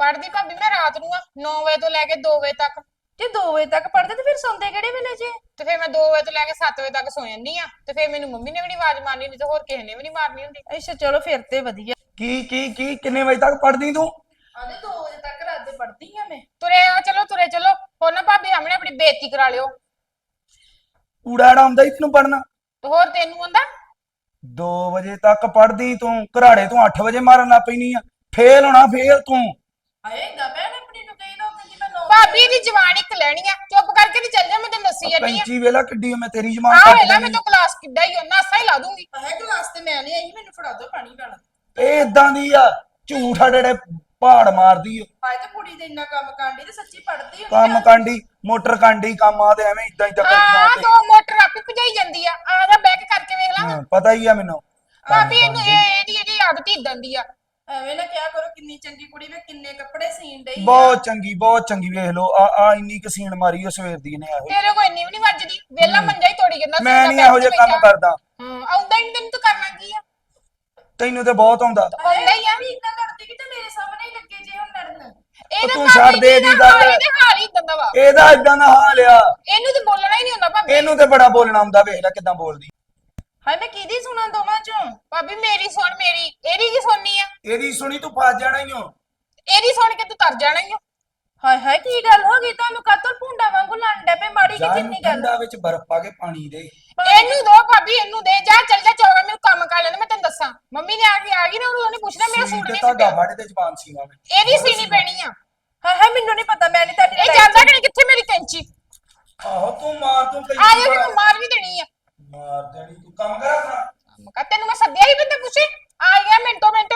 ਪੜਦੀ ਭਾਬੀ ਮੈਂ ਰਾਤ ਨੂੰ ਆ 9 ਵਜੇ ਤੋਂ ਲੈ ਕੇ 2 ਵਜੇ ਤੱਕ। ਜੇ 2 ਵਜੇ ਤੱਕ ਪੜਦੇ ਤੇ ਫਿਰ ਸੌਂਦੇ ਕਿਹੜੇ ਵੇਲੇ ਜੇ? ਤੇ ਫਿਰ ਮੈਂ 2 ਵਜੇ ਤੋਂ ਲੈ ਕੇ 7 ਵਜੇ ਤੱਕ ਸੋ ਜਾਂਦੀ ਆ ਤੇ ਫਿਰ ਮੈਨੂੰ ਮੰਮੀ ਨੇ ਵੀ ਨੀ ਆਵਾਜ਼ ਮਾਰਨੀ ਨਹੀਂ ਤੇ ਹੋਰ ਕਿਸੇ ਨੇ ਵੀ ਨਹੀਂ ਮਾਰਨੀ ਹੁੰਦੀ। ਅੱਛਾ ਚਲੋ ਫਿਰ ਤੇ ਵਧੀਆ। ਕੀ ਕੀ ਕੀ ਕਿੰਨੇ ਵਜੇ ਤੱਕ ਪੜ੍ਹਦੀ ਤੂੰ? ਆਂਦੇ 2 ਵਜੇ ਤੱਕ ਰਾਤ ਦੇ ਪੜਦੀ ਆ ਮੈਂ। ਤੁਰੇ ਆ ਚਲੋ ਤੁਰੇ ਚਲੋ। ਹੋਰ ਨਾ ਭਾਬੀ ਸਾਹਮਣੇ ਆਪਣੀ ਬੇਇੱਜ਼ਤੀ ਕਰਾ ਲਿਓ। ਊੜਾੜਾ ਆਉਂਦਾ ਹੀ ਤੈਨੂੰ ਪੜਨਾ ਤੇ ਹੋਰ ਤੈਨੂੰ ਆਂਦਾ 2 ਵਜੇ ਤੱਕ ਪੜ੍ਹਦੀ ਤੂੰ ਘਰਾੜੇ ਤੂੰ 8 ਵਜੇ ਮਾਰਨ ਲੱਗ ਪੈਣੀ ਆ। ਫੇਲ ਹੋਣਾ ਫੇਲ ਤੂੰ। ਆਏਗਾ ਭੈਣ ਆਪਣੀ ਨੂੰ ਕਹੀ ਦੋ ਕਿ ਮੈਂ 9 ਭਾਬੀ ਦੀ ਜਵਾਨ ਇੱਕ ਲੈਣੀ ਆ। ਚੁੱਪ ਕਰਕੇ ਤੇ ਚੱਲ ਜਾ ਮੈਂ ਤੈਨੂੰ ਦੱਸੀ ਜਾਂਦੀ ਆ। ਕੈਂਚੀ ਵੇਲਾ ਕਿੱਡੀ ਮੈਂ ਤੇਰੀ ਆ ਕੱਟ ਵੇਲਾ ਦੇਣੀ। ਮੈਂ ਤੋਂ ਕਲਾਸ ਕਿੱਡਾ ਹੀ ਉਹਨਾਂ ਸਾ ਹੀ ਲਾ ਦੂੰਗੀ। ਹੈ ਗਲਾਸ ਤੇ ਮੈਂ ਨਹੀਂ ਆਈ ਮੈਨੂੰ ਫੜਾ ਦਿਓ ਪਾਣੀ ਵਾਲਾ। ਇਹ ਇਦਾਂ ਦੀ ਆ ਝੂਠ ਆ ਜਿਹੜੇ ਪਹਾੜ ਮਾਰਦੀ ਓ। ਹਾਏ ਤੇ ਕੁੜੀ ਦੇ ਇੰਨਾ ਕੰਮ ਕਾਂਡੀ ਤੇ ਸੱਚੀ ਪੜਦੀ ਕੰਮ ਕਾਂਡੀ ਮੋਟਰ ਕਾਂਡੀ ਕੰਮ ਆ ਤੇ ਐਵੇਂ ਇਦਾਂ ਹੀ ਹਾਂ ਚੱਕਰ ਦੋ ਮੋਟਰ ਆਪੇ ਭਜਾਈ ਜਾਂਦੀ ਆ। ਆ ਜਾ ਬੈਕ ਕਰਕੇ ਵੇਖ ਲਾ। ਹਾਂ, ਪਤਾ ਹੀ ਆ ਮੈਨੂੰ। ਭਾਬੀ ਇਹਨੂੰ ਇਹ ਇਹਦੀ ਇਹਦੀ ਆਦਤ ਹੀ ਇਦਾਂ ਦੀ ਆ। ਐਵੇਂ ਨਾ ਕਿਹਾ ਕਰੋ ਕਿੰਨੀ ਚੰਗੀ ਕੁੜੀ ਵੇ ਕਿੰਨੇ ਕੱਪੜੇ ਸੀਨ ਡਈ ਆ। ਬਹੁਤ ਚੰਗੀ ਬਹੁਤ ਚੰਗੀ ਵੇਖ ਲਓ। ਆ ਆ ਇੰਨੀ ਕੁ ਸੀਣ ਮਾਰੀ ਓ ਸਵੇਰ ਦੀ ਨੇ ਆਹੋ। ਤੇਰੇ ਕੋਈ ਇੰਨੀ ਵੀ ਨਹੀਂ ਵੱਜਦੀ। ਵੇਲਾ ਮੰਜਾ ਹੀ ਤੋੜੀ ਜਾਂਦਾ ਮੈਂ ਨਹੀਂ ਇਹੋ ਜਿਹੇ ਕੰਮ ਕਰਦਾ। ਹੂੰ ਆਉਂਦਾ ਹੀ ਨੀ ਤੈਨੂੰ ਤੂੰ ਕਰਨਾ ਕੀ ਆ? ਤੈਨੂੰ ਤੇ ਬਹੁਤ ਆਉਂਦਾ। ਆਉਂਦਾ ਹੀ ਆ। ਵੀ ਇੰਨਾ ਲੜਦੀ ਕਿ ਤੇ ਮੇਰੇ ਸਾਹਮਣੇ ਹੀ ਲੱਗੇ ਜੇ ਹੁਣ ਲੜਨ ਇਹਦਾ ਤੂੰ ਛੱਡ ਦੇ ਇਹਦੀ ਗੱਲ। ਇਹਦੇ ਹਾਲ ਹੀ ਇਦਾਂ ਦਾ ਵਾ। ਇਹਦਾ ਇਦਾਂ ਦਾ ਹਾਲ ਆ। ਇਹਨੂੰ ਤੇ ਬੋਲਣਾ ਹੀ ਨਹੀਂ ਹੁੰਦਾ ਭਾਬੀ। ਇਹਨੂੰ ਤੇ ਬੜਾ ਬੋਲਣਾ ਆਉਂਦਾ ਵੇਖ ਲੈ ਕਿਦਾਂ ਬੋਲਦੀ। ਹਾਏ ਮੈਂ ਕਿਹਦੀ ਸੁਣਾ ਦੋਵਾਂ ਚੋਂ? ਭਾਬੀ ਮੇਰੀ ਸੁਣ ਮੇਰੀ। ਇਹਦੀ ਕੀ ਸੁਣਨੀ ਆ? ਇਹਦੀ ਸੁਣੀ ਤੂੰ ਫਸ ਜਾਣਾ ਹੀ ਓ। ਇਹਦੀ ਸੁਣ ਕੇ ਤੂੰ ਤਰ ਜਾਣਾ ਹੀ ਆ ਹਾਏ ਹਾਏ ਕੀ ਗੱਲ ਹੋ ਗਈ? ਤੁਹਾਨੂੰ ਕਾਤੋਂ ਭੁੰਡਾ ਵਾਂਗੂ ਲੰਡਾ ਪੇ ਮਾੜੀ ਕਿ ਜਿੰਨੀ ਗੱਲ ਠੰਡਾ ਵਿੱਚ ਬਰਫ਼ ਪਾ ਕੇ ਪਾਣੀ ਦੇ। ਇਹਨੂੰ ਦੋ ਭਾਬੀ ਇਹਨੂੰ ਦੇ। ਜਾ ਚੱਲ ਜਾ ਚੋਗਾ ਮੈਨੂੰ ਕੰਮ ਕਰ ਲੈਣਾ ਮੈਂ ਤੈਨੂੰ ਦੱਸਾਂ। ਮੰਮੀ ਨੇ ਆ ਕੇ ਆ ਗਈ ਨਾ ਉਹਨੂੰ ਉਹਨੇ ਪੁੱਛਣਾ ਮੇਰਾ ਸੂਟ ਨਹੀਂ ਤੁਹਾਡਾ ਫੜ ਤੇ ਜ਼ਬਾਨ ਸੀਗਾ ਮੈਂ ਇਹਦੀ ਸੀਨੀ ਪੈਣੀ ਆ। ਹਾਏ ਹਾਏ ਮੈਨੂੰ ਨਹੀਂ ਪਤਾ ਮੈਂ ਨਹੀਂ ਤੁਹਾਡੀ ਇਹ ਜਾਂਦਾ ਕਿ ਨਹੀਂ? ਕਿੱਥੇ ਮੇਰੀ ਕੈਂਚੀ ਆਹੋ ਤੂੰ ਮਾਰ ਤੂੰ ਕਈ ਆ ਜਾ ਮਾਰ ਵੀ ਦੇਣੀ ਆ। ਮਾਰ ਦੇਣੀ ਤੂੰ ਕੰਮ ਕਰ ਆਪਣਾ। ਮੈਂ ਕਿਹਾ ਤੈਨੂੰ ਮੈਂ ਸੱਦਿਆ ਹੀ ਬੰਦੇ ਪੁੱਛੇ ਆ ਗਿਆ ਮਿੰਟੋ ਮਿੰਟ।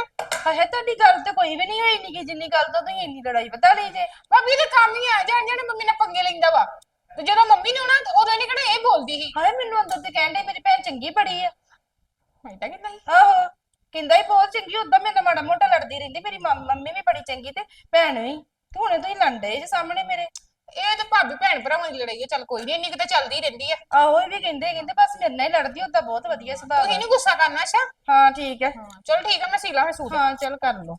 ਹਾਏ ਤੁਹਾਡੀ ਗੱਲ ਤੇ ਕੋਈ ਵੀ ਨਹੀਂ ਹੋਈ ਨੀ ਕਿ ਜਿੰਨੀ ਗੱਲ ਤੋਂ ਤੁਸੀਂ ਇੰਨੀ ਲੜਾਈ ਪਤਾ ਲਈ ਜੇ। ਭਾਬੀ ਦੇ ਕੰਮ ਹੀ ਆ ਜਾਣ ਜਾਣ ਮੰਮੀ ਨਾਲ ਪੰਗੇ ਲੈਂਦਾ ਵਾ। ਤੇ ਜਦੋਂ ਮੰਮੀ ਨੇ ਆਉਣਾ ਉਦੋਂ ਨਹੀਂ ਕਿਹੜਾ ਇਹ ਬੋਲਦੀ ਸੀ। ਹਾਏ, ਮੈਨੂੰ ਅੰਦਰ ਤੇ ਕਹਿਣ ਮੇਰੀ ਭੈਣ ਚੰਗੀ ਬੜੀ ਆ। ਮੈਂ ਤਾਂ ਕਿੰਨਾ ਆਹੋ, ਕਹਿੰਦਾ ਹੀ ਬਹੁਤ ਚੰਗੀ, ਉਦਾਂ ਮੇਰੇ ਨਾਲ ਮਾੜਾ ਮੋਟਾ ਲੜਦੀ ਰਹਿੰਦੀ, ਮੇਰੀ ਮੰਮੀ ਵੀ ਬੜੀ ਚੰਗੀ ਤੇ ਭੈਣ ਵੀ। ਤੇ ਹੁਣੇ ਤੁਸੀਂ ਲੰਡੇ ਜੇ ਸਾਹਮਣੇ ਮੇਰੇ। ਇਹ ਤਾਂ ਭਾਬੀ ਭੈਣ ਭਰਾਵਾਂ ਦੀ ਲੜਾਈ ਹੈ ਚੱਲ ਕੋਈ ਨਹੀਂ ਇੰਨੀ ਕਿਤੇ ਚੱਲਦੀ ਰਹਿੰਦੀ ਆ। ਆਹੋ ਇਹ ਵੀ ਕਹਿੰਦੇ ਕਹਿੰਦੇ ਬਸ ਮੇਰੇ ਨਾਲ ਹੀ ਲੜਦੀ ਉਦਾਂ ਬਹੁਤ ਵਧੀਆ ਸੁਭਾਅ ਤੁਸੀਂ ਦਾ। ਨਹੀਂ ਗੁੱਸਾ ਕਰਨਾ ਅੱਛਾ? ਹਾਂ ਠੀਕ ਹੈ। ਚਲ ਠੀਕ ਆ ਮੈਂ ਸੀਲਾ ਹੈ ਸੂਟ। ਹਾਂ ਚਲ ਕਰ ਲਓ।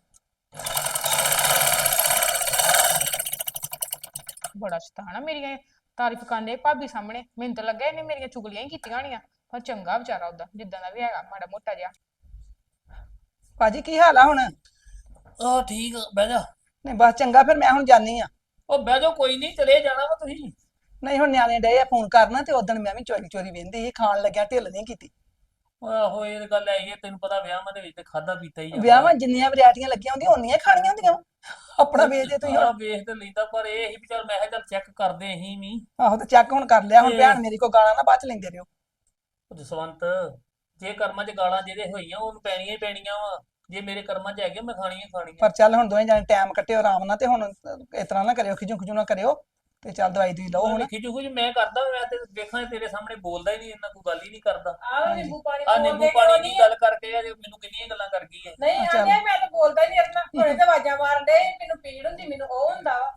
ਬੜਾ ਸ਼ਤਾਨਾ ਮੇਰੀਆਂ ਤਾਰੀਫ ਕਰਨੇ ਭਾਬੀ ਸਾਹਮਣੇ। ਮੈਨੂੰ ਤਾਂ ਲੱਗਾ ਇਹਨੇ ਮੇਰੀਆਂ ਚੁਗਲੀਆਂ ਹੀ ਕੀਤੀਆਂ ਹੋਣੀਆਂ। ਪਰ ਚੰਗਾ ਵਿਚਾਰਾ ਉਹਦਾ ਜਿੱਦਾਂ ਦਾ ਵੀ ਹੈਗਾ ਮਾੜਾ ਮੋਟਾ ਜਿਹਾ। ਭਾਜੀ ਕੀ ਹਾਲ ਆ ਹੁਣ? ਆ ਠੀਕ ਆ, ਬਹਿ ਜਾ। ਨਹੀਂ ਬਸ ਚੰਗਾ ਫਿਰ ਮੈਂ ਹੁਣ ਜਾਨੀ ਆ। ਉਹ ਬਹਿ ਜਾ ਕੋਈ ਨਹੀਂ ਚਲੇ ਜਾਣਾ ਵਾ ਤੁਸੀਂ। ਨਹੀਂ ਹੁਣ ਨਿਆਣੇ ਡਏ ਆ ਫੋਨ ਕਰਨਾ ਤੇ ਉਦੋਂ ਮੈਂ ਵੀ ਚੋਰੀ ਚੋਰੀ ਵੇਂਦੀ ਸੀ ਖਾਣ ਲੱਗਿਆ ਢਿੱਲ ਨਹੀਂ ਕੀਤੀ। ਆਹੋ ਇਹ ਤਾਂ ਗੱਲ ਹੈ ਇਹ ਤੈਨੂੰ ਪਤਾ ਵਿਆਹਾਂ ਦੇ ਵਿੱਚ ਤੇ ਖਾਦਾ ਪੀਤਾ ਹੀ ਜਾਂਦਾ। ਵਿਆਹਾਂ ਜਿੰਨੀਆਂ ਵੈਰਾਈਟੀਆਂ ਲੱਗੀਆਂ ਹੁੰਦੀਆਂ ਉਨੀਆਂ ਹੀ ਖਾਣੀਆਂ ਹੁੰਦੀਆਂ ਵਾਂ। ਆਪਣਾ ਵੇਚਦੇ ਤੁਸੀਂ ਆਹ ਹੁਣ। ਵੇਖ ਤੇ ਲੈਂਦਾ ਪਰ ਇਹ ਹੀ ਵੀ ਚੱਲ ਮੈਂ ਕਿਹਾ ਚੱਲ ਚੈੱਕ ਕਰਦੇ ਅਸੀਂ ਵੀ। ਆਹੋ ਤੇ ਚੱਕ ਹੁਣ ਕਰ ਲਿਆ ਹੁਣ ਭੈਣ ਮੇਰੀ ਕੋ ਗਾਲਾਂ ਨਾ ਬਾਅਦ ਚ ਲੈਂਦੇ ਰਿਓ ਉਹ ਜਸਵੰਤ ਜੇ ਕਰਮਾਂ 'ਚ ਗਾਲਾਂ ਜਿਹਦੇ ਹੋਈਆਂ ਉਹਨੂੰ ਪੈਣੀਆਂ ਹੀ ਪੈਣੀਆਂ ਵਾ। ਜੇ ਮੇਰੇ ਕਰਮਾਂ 'ਚ ਹੈਗੇ ਮੈਂ ਖਾਣੀਆਂ ਹੀ ਖਾਣੀਆਂ। ਪਰ ਚੱਲ ਹੁਣ ਦੋਵੇਂ ਜਾਣੇ ਟਾਈਮ ਕੱਟਿਓ ਆਰਾਮ ਨਾਲ ਤੇ ਹੁਣ ਇਸ ਤਰ੍ਹਾਂ ਨਾ ਕਰਿਓ ਖਿਜੂ ਖਿਜੂ ਨਾ ਕਰਿਓ ਤੇ ਚੱਲ ਦਵਾਈ ਦੂਈ ਲਓ ਹੁਣ। ਖਿਜੂ ਖਿਜੂ ਮੈਂ ਕਰਦਾ ਮੈਂ ਤੇ ਵੇਖਾਂ ਤੇਰੇ ਸਾਹਮਣੇ ਬੋਲਦਾ ਹੀ ਨਹੀਂ ਇੰਨਾ ਕੋਈ ਗੱਲ ਹੀ ਨਹੀਂ ਕਰਦਾ। ਆਹ ਨਿੰਬੂ ਪਾਣੀ ਆ ਨਿੰਬੂ ਪਾਣੀ ਦੀ ਗੱਲ ਕਰਕੇ ਆ ਜੇ ਮੈਨੂੰ ਕਿੰਨੀਆਂ ਗੱਲਾਂ ਕਰ ਗਈ ਹੈ ਨਹੀਂ। ਆਂਦੇ ਮੈਂ ਤਾਂ ਬੋਲਦਾ ਹੀ ਨਹੀਂ ਅਰਨਾ ਹੁਣੇ ਤੇ ਆਵਾਜ਼ਾਂ ਮਾਰਨ ਦੇ ਮੈਨੂੰ ਪੀੜ ਹੁੰਦੀ ਮੈਨੂੰ ਉਹ ਹੁੰਦਾ ਵਾ।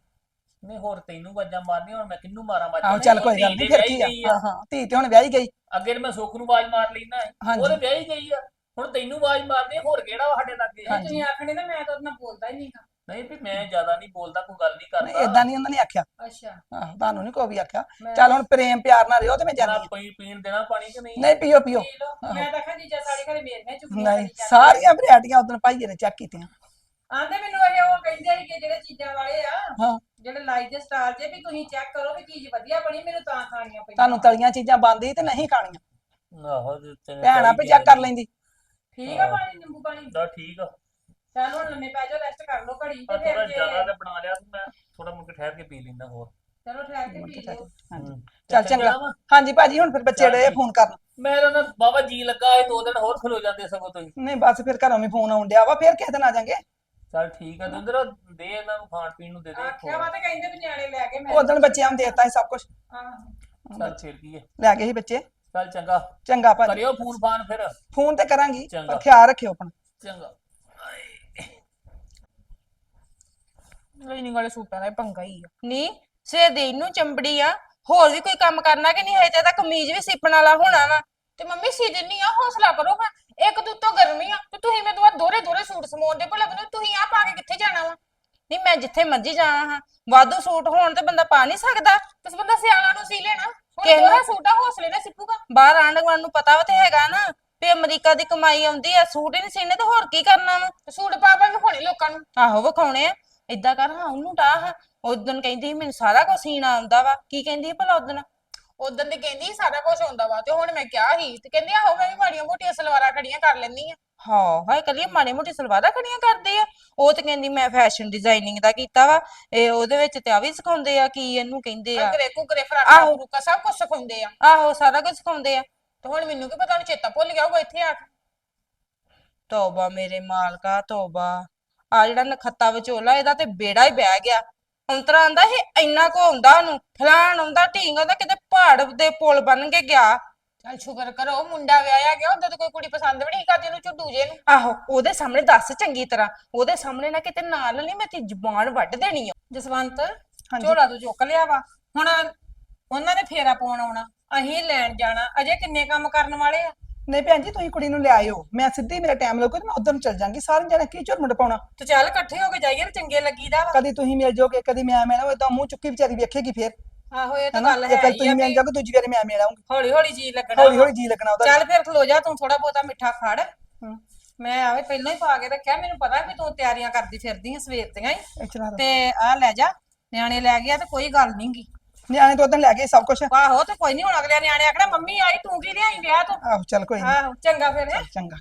ਨਹੀਂ ਹੋਰ ਤੈਨੂੰ ਵਾਜਾਂ ਮਾਰਨੀਆਂ ਹੁਣ ਮੈਂ ਕਿਹਨੂੰ ਮਾਰਾਂ ਵਾਜਾਂ ਆਹੋ ਚੱਲ ਕੋਈ ਗੱਲ ਨਹੀਂ ਫਿਰ ਕੀ ਆ? ਹਾਂ ਹਾਂ ਧੀ ਤੇ ਹੁਣ ਵਿਆਹੀ ਗਈ। ਅੱਗੇ ਤੇ ਮੈਂ ਸੁੱਖ ਨੂੰ ਆਵਾਜ਼ ਮਾਰ ਲੈਣਾ ਹਾਂਜੀ। ਉਹਦੇ ਵਿਆਹ ਗਈ ਆ। ਹੁਣ ਤੈਨੂੰ ਆਵਾਜ਼ ਮਾਰਨੀ ਹੋਰ ਕਿਹੜਾ ਵਾ ਸਾਡੇ ਲਾਗੇ। ਤੁਸੀਂ ਆਖਣੇ ਨਾ ਮੈਂ ਤਾਂ ਉਹਦੇ ਨਾਲ ਬੋਲਦਾ ਹੀ ਨਹੀਂ ਨਹੀਂ ਵੀ ਮੈਂ ਜ਼ਿਆਦਾ ਨਹੀਂ ਬੋਲਦਾ ਕੋਈ ਗੱਲ ਨਹੀਂ ਨਹੀਂ ਕਰਦਾ। ਇਦਾਂ ਨਹੀਂ ਉਹਨਾਂ ਨੇ ਆਖਿਆ। ਅੱਛਾ। ਆਹੋ ਤੁਹਾਨੂੰ ਨਹੀਂ ਕੋਈ ਵੀ ਆਖਿਆ। ਚੱਲ ਹੁਣ ਪ੍ਰੇਮ ਪਿਆਰ ਨਾਲ ਰਿਓ ਤੇ ਮੈਂ ਨਾ ਜਾਨੀ ਆਂ। ਪਈ ਪੀਣ ਦੇਣਾ ਪਾਣੀ ਕਿ ਨਹੀਂ? ਨਹੀਂ ਪੀਓ ਪੀਓ। ਪੀ ਲਓ। ਮੈਂ ਤਾਂ ਖਾਂ ਜੀਜਾ ਸਾਰੀ ਘਰੇ ਮੇਰੀਆਂ ਚੁਗਲੀਆਂ ਨਹੀਂ ਜਾਂਦੇ। ਸਾਰੀਆਂ ਵੈਰਾਈਟੀਆਂ ਉਦੋਂ ਭਾਈਏ ਨੇ ਚੈੱਕ ਕੀਤੀਆਂ। ਆਂਦੇ ਮੈਨੂੰ ਇਹ ਉਹ ਕਹਿੰਦੇ ਸੀ ਕਿ ਜਿਹੜੇ ਚੀਜ਼ਾਂ ਵਾਲੇ ਆ ਹਾਂ। ਜਿਹੜੇ ਲਾਈਵ ਦੇ ਸਟਾਰ ਜੇ ਵੀ ਤੁਸੀਂ ਚੈੱਕ ਕਰੋ ਵੀ ਚੀਜ਼ ਵਧੀਆ ਬਣੀ ਮੈਨੂੰ ਤਾਂ ਖਾਣੀਆਂ ਪਈਆਂ। ਤੁਹਾਨੂੰ ਤਲੀਆਂ ਚੀਜ਼ਾਂ ਬੰਦ ਹੀ ਤੇ ਨਹੀਂ ਖਾਣੀਆਂ। ਆਹੋ ਤੇ ਭੈਣ ਆਪੇ ਚੈੱਕ ਕਰ ਲੈਂਦੀ। ਠੀਕ ਆ ਪਾਣੀ ਨਿੰਬੂ ਪਾਣੀ? ਦਾ ਠੀਕ ਆ। ਚੱਲ ਹੁਣ ਲੰਮੇ ਪੈ ਜਾਓ ਰੈਸਟ ਕਰ ਲਓ ਘੜੀ ਪਰ ਤੇ ਥੋੜਾ ਫਿਰ ਜ਼ਿਆਦਾ ਜੇ ਤੇ ਬਣਾ ਲਿਆ ਤੇ ਮੈਂ ਥੋੜਾ ਮੁੜ ਕੇ ਠਹਿਰ ਕੇ ਪੀ ਲੈਂਦਾ ਹੋਰ। ਚਲੋ ਠਹਿਰ ਕੇ ਪੀ ਲਓ। ਹਾਂਜੀ। ਹੂੰ। ਚੱਲ ਤੇ ਚੰਗਾ। ਵਾ। ਹਾਂਜੀ ਭਾਜੀ ਹੁਣ ਫਿਰ ਬੱਚੇ ਚੱਲ ਡੇ। ਫੋਨ ਕਰਨ। ਮੇਰਾ ਨਾ ਬਾਬਾ ਜੀ ਲੱਗਾ ਇਹ ਦੋ ਦਿਨ ਹੋਰ ਖਲੋ ਜਾਂਦੇ ਸਗੋਂ ਤੁਸੀਂ। ਨਹੀਂ ਬਸ ਫਿਰ ਘਰੋਂ ਵੀ ਫੋਨ ਆਉਣ ਡਿਆ ਵਾ ਫਿਰ ਕਿਸੇ ਦਿਨ ਆ ਜਾਾਂਗੇ। ਚੱਲ ਠੀਕ ਆ ਦੁੰਦਰ ਦੇ ਇਹਨਾਂ ਨੂੰ ਖਾਣ ਪੀਣ ਨੂੰ ਦੇ ਦੇ ਆਖਿਆ ਵਾ ਤੇ ਕਹਿੰਦੇ ਵੀ ਨਿਆਣੇ ਲੈ ਕੇ ਮੈਂ ਉਦੋਂ ਬੱਚਿਆਂ ਨੂੰ ਦੇਤਾ ਸੀ ਸਭ ਕੁਝ ਆਹ ਚੱਲ ਛੇੜ ਹੈ ਲੈ ਗਏ ਸੀ ਬੱਚੇ। ਚੱਲ ਚੰਗਾ। ਚੰਗਾ ਭਾਜੀ। ਕਰਿਓ ਫੋਨ ਫਾਨ ਫਿਰ। ਫੋਨ ਤੇ ਕਰਾਂਗੀ ਚੰਗਾ। ਪਰ ਖਿਆਲ ਰੱਖਿਓ ਆਪਣਾ। ਚੰਗਾ। ਲੈਣੀ ਵਾਲੇ ਸੂਟਾਂ ਦਾ ਇਹ ਪੰਗਾ ਹੀ ਆ। ਨੀ ਸੇ ਦੇ ਨੂੰ ਚੰਬੜੀ ਆ। ਹੋਰ ਵੀ ਕੋਈ ਕੰਮ ਕਰਨਾ ਕਿ ਨਹੀਂ? ਹਜੇ ਤਾਂ ਇਹਦਾ ਕਮੀਜ਼ ਵੀ ਸਿਪਣ ਵਾਲਾ ਹੋਣਾ ਵਾ। ਤੇ ਮੰਮੀ ਸੀ ਦਿੰਨੀ ਆ ਹੌਸਲਾ ਕਰੋ ਹਾਂ। ਇੱਕ ਤੋਂ ਉੱਤੋਂ ਗਰਮੀ ਆ। ਤੇ ਤੁਸੀਂ ਮੈਨੂੰ ਆ ਦੋਰੇ ਦੋਰੇ ਸੂਟ ਸਮਾਉਣ ਦੇ ਭਲਾ ਮੈਨੂੰ ਤੁਸੀਂ ਆ ਪਾ ਕੇ ਕਿੱਥੇ ਜਾਣਾ ਵਾ? ਨਹੀਂ ਮੈਂ ਜਿੱਥੇ ਮਰਜ਼ੀ ਜਾਣਾ ਹਾਂ। ਵਾਧੂ ਸੂਟ ਹੋਣ ਤੇ ਬੰਦਾ ਪਾ ਨਹੀਂ ਸਕਦਾ। ਤੇ ਬੰਦਾ ਸਿਆਲਾਂ ਨੂੰ ਸੀ ਹੁਣ ਕਿਹਨੂੰ? ਦੋਰਾ ਸੂਟਾ ਹੌਸਲੇ ਨਾਲ ਸਿੱਪੂਗਾ ਬਾਹਰ ਆਂਢ ਗੁਆਂਢ ਨੂੰ ਪਤਾ ਵਾ ਤੇ ਹੈਗਾ ਨਾ ਵੀ ਅਮਰੀਕਾ ਦੀ ਕਮਾਈ ਆਉਂਦੀ ਆ ਸੂਟ ਹੀ ਨਹੀਂ ਸੀਨੇ ਤੇ ਹੋਰ ਕੀ ਕਰਨਾ ਵਾ? ਸੂਟ ਪਾ ਪਾ ਵਿਖਾਉਣੇ ਲੋਕਾਂ ਨੂੰ। ਆਹੋ ਵਿਖਾਉਣੇ ਆ। ਏਦਾਂ ਕਰ ਹਾਂ ਉਹਨੂੰ ਟਾਹ ਉਦੋਂ ਕਹਿੰਦੀ ਸੀ ਮੈਨੂੰ ਸਾਰਾ ਕੁਝ ਸੀਣਾ ਆਉਂਦਾ ਵਾ। ਕੀ ਕਹਿੰਦੀ ਸੀ ਭਲਾ ਉਦੋਂ? ਉਦੋਂ ਤੇ ਕਹਿੰਦੀ ਸੀ ਸਾਰਾ ਕੁਝ ਹੁੰਦਾ ਵਾ ਤੇ ਹੁਣ ਮੈਂ ਕਿਹਾ ਸੀ ਤੇ ਕਹਿੰਦੀ ਆਹੋ ਮੈਂ ਵੀ ਮਾੜੀਆਂ ਮੋਟੀਆਂ ਸਲਵਾਰਾਂ ਖੜੀਆਂ ਕਰ ਲੈਂਦੀ ਆ। ਹਾਂ ਹਾਏ ਕੱਲੀ ਮਾੜੀ ਮੋਟੀ ਸਲਵਾਰਾਂ ਖੜੀਆਂ ਕਰਦੇ ਆ। ਉਹ ਤੇ ਕਹਿੰਦੀ ਮੈਂ ਫੈਸ਼ਨ ਡਿਜ਼ਾਈਨਿੰਗ ਦਾ ਕੀਤਾ ਵਾ। ਇਹ ਉਹਦੇ ਵਿੱਚ ਤੇ ਆ ਵੀ ਸਿਖਾਉਂਦੇ ਆ ਕੀ ਇਹਨੂੰ ਕਹਿੰਦੇ ਆ। ਘਰੇ ਕੁਕਰੇ ਫਰਾਟਾ ਆਹੋ। ਫਰੂਕਾ ਸਭ ਕੁਝ ਸਿਖਾਉਂਦੇ ਆ। ਆਹੋ ਸਾਰਾ ਕੁਝ ਸਿਖਾਉਂਦੇ ਆ। ਤੇ ਹੁਣ ਮੈਨੂੰ ਕੀ ਪਤਾ ਉਹਨੂੰ ਚੇਤਾ ਭੁੱਲ ਗਿਆ ਹੋਊਗਾ ਇੱਥੇ ਆ ਕੇ। ਤੋਬਾ ਮੇਰੇ ਮਾਲਕਾ ਤੋਬਾ। ਆ ਜਿਹੜਾ ਨਖੱਤਾ ਵਿਚੋਲਾ ਇਹਦਾ ਤੇ ਬੇੜਾ ਹੀ ਬਹਿ ਗਿਆ। ਅੰਤਰਾ ਆਂਦਾ ਇਹ ਇੰਨਾ ਕੋ ਆਉਂਦਾ ਉਹਨੂੰ। ਫਲਾਣ ਆਉਂਦਾ ਢੀਂਗ ਆਉਂਦਾ ਕਿਤੇ ਪਹਾੜ ਦੇ ਪੁਲ ਬਣ ਕੇ ਗਿਆ। ਚੱਲ ਸ਼ੁਕਰ ਕਰੋ ਮੁੰਡਾ ਵਿਆਹਿਆ ਗਿਆ ਉਦੋਂ ਤਾਂ ਕੋਈ ਕੁੜੀ ਪਸੰਦ ਵੀ ਨਹੀਂ ਕਰਦੀ ਉਹਨੂੰ ਝੁੱਡੂ ਜੇ ਨੂੰ। ਆਹੋ ਉਹਦੇ ਸਾਹਮਣੇ ਦੱਸ ਚੰਗੀ ਤਰ੍ਹਾਂ ਉਹਦੇ ਸਾਹਮਣੇ ਨਾ ਕਿਤੇ ਨਾਲ ਨਹੀਂ ਮੈਂ ਤੇ ਜ਼ੁਬਾਨ ਵੱਢ ਦੇਣੀ ਆ। ਜਸਵੰਤ ਹਾਂਜੀ। ਝੋਲਾ ਤੂੰ ਚੁੱਕ ਲਿਆ ਵਾ। ਹੁਣ ਉਹਨਾਂ ਨੇ ਫੇਰਾ ਪਾਉਣ ਆਉਣਾ ਅਸੀਂ ਲੈਣ ਜਾਣਾ ਅਜੇ ਕਿੰਨੇ ਕੰਮ ਕਰਨ ਵਾਲੇ ਆ? ਨਹੀਂ ਭੈਣ ਜੀ ਤੁਸੀਂ ਕੁੜੀ ਨੂੰ ਲਿਆਇਓ ਮੈਂ ਸਿੱਧੀ ਮੇਰਾ ਟਾਈਮ ਲੱਗੂ ਤੇ ਮੈਂ ਉਧਰ ਨੂੰ ਚੱਲ ਜਾਂਗੀ ਸਾਰੇ ਜਣੇ ਕੀ ਝੁਰਮੁੰਡ ਪਾਉਣਾ। ਤੇ ਚੱਲ ਇਕੱਠੇ ਹੋ ਕੇ ਜਾਈਏ ਤੇ ਚੰਗੇ ਲੱਗੀਦਾ ਵਾ। ਕਦੀ ਤੁਸੀਂ ਮਿਲ ਜਾਓਗੇ ਕਦੀ ਮੈਂ ਮਿਲਾਂ ਏਦਾਂ ਮੂੰਹ ਚੁੱਕੀ ਵਿਚਾਰੀ ਵੇਖੇਗੀ ਫੇਰ। ਆਹੋ ਇਹ ਤਾਂ ਗੱਲ ਇੱਕ ਹੈ ਵਾਰ ਹੀ ਤੁਸੀਂ ਆ ਮਿਲ ਵੀ ਜਾਓਗੇ ਦੂਜੀ ਵਾਰੀ ਮੈਂ ਮਿਲ ਆਉਂਗੀ ਹੌਲੀ ਹੌਲੀ ਜੀ ਲੱਗਣਾ ਹੌਲੀ ਹੌਲੀ ਜੀ ਲੱਗਣਾ ਉਹਦਾ। ਚੱਲ ਫਿਰ ਖਲੋ ਜਾ ਤੂੰ ਥੋੜਾ ਬਹੁਤਾ ਮਿੱਠਾ ਖੜ। ਮੈਂ ਆਵੇ ਪਹਿਲਾਂ ਹੀ ਪਾ ਕੇ ਰੱਖਿਆ ਮੈਨੂੰ ਪਤਾ ਵੀ ਤੂੰ ਤਿਆਰੀਆਂ ਕਰਦੀ ਫਿਰਦੀ ਆ ਸਵੇਰ ਦੀਆਂ ਹੀ। ਤੇ ਆ ਲੈ ਜਾ ਨਿਆਣੇ ਲੈ ਗਿਆ ਤੇ ਕੋਈ ਗੱਲ ਨੀ ਗੀ। ਨਿਆਣੇ ਤੋਂ ਉਦੋਂ ਲੈ ਗਏ ਸਭ ਕੁਝ ਆਹੋ ਤੇ ਕੋਈ ਨਹੀਂ ਹੁਣ ਅਗਲੇ ਨਿਆਣੇ ਆਖਣਾ ਮੰਮੀ ਆਈ ਤੂੰ ਕੀ ਲਿਆਈ ਵਿਆਹ ਤੋਂ? ਆਹੋ ਚੱਲ ਕੋਈ ਨਹੀਂ ਆਹੋ ਚੰਗਾ ਫਿਰ ਹੈਂ। ਚੰਗਾ।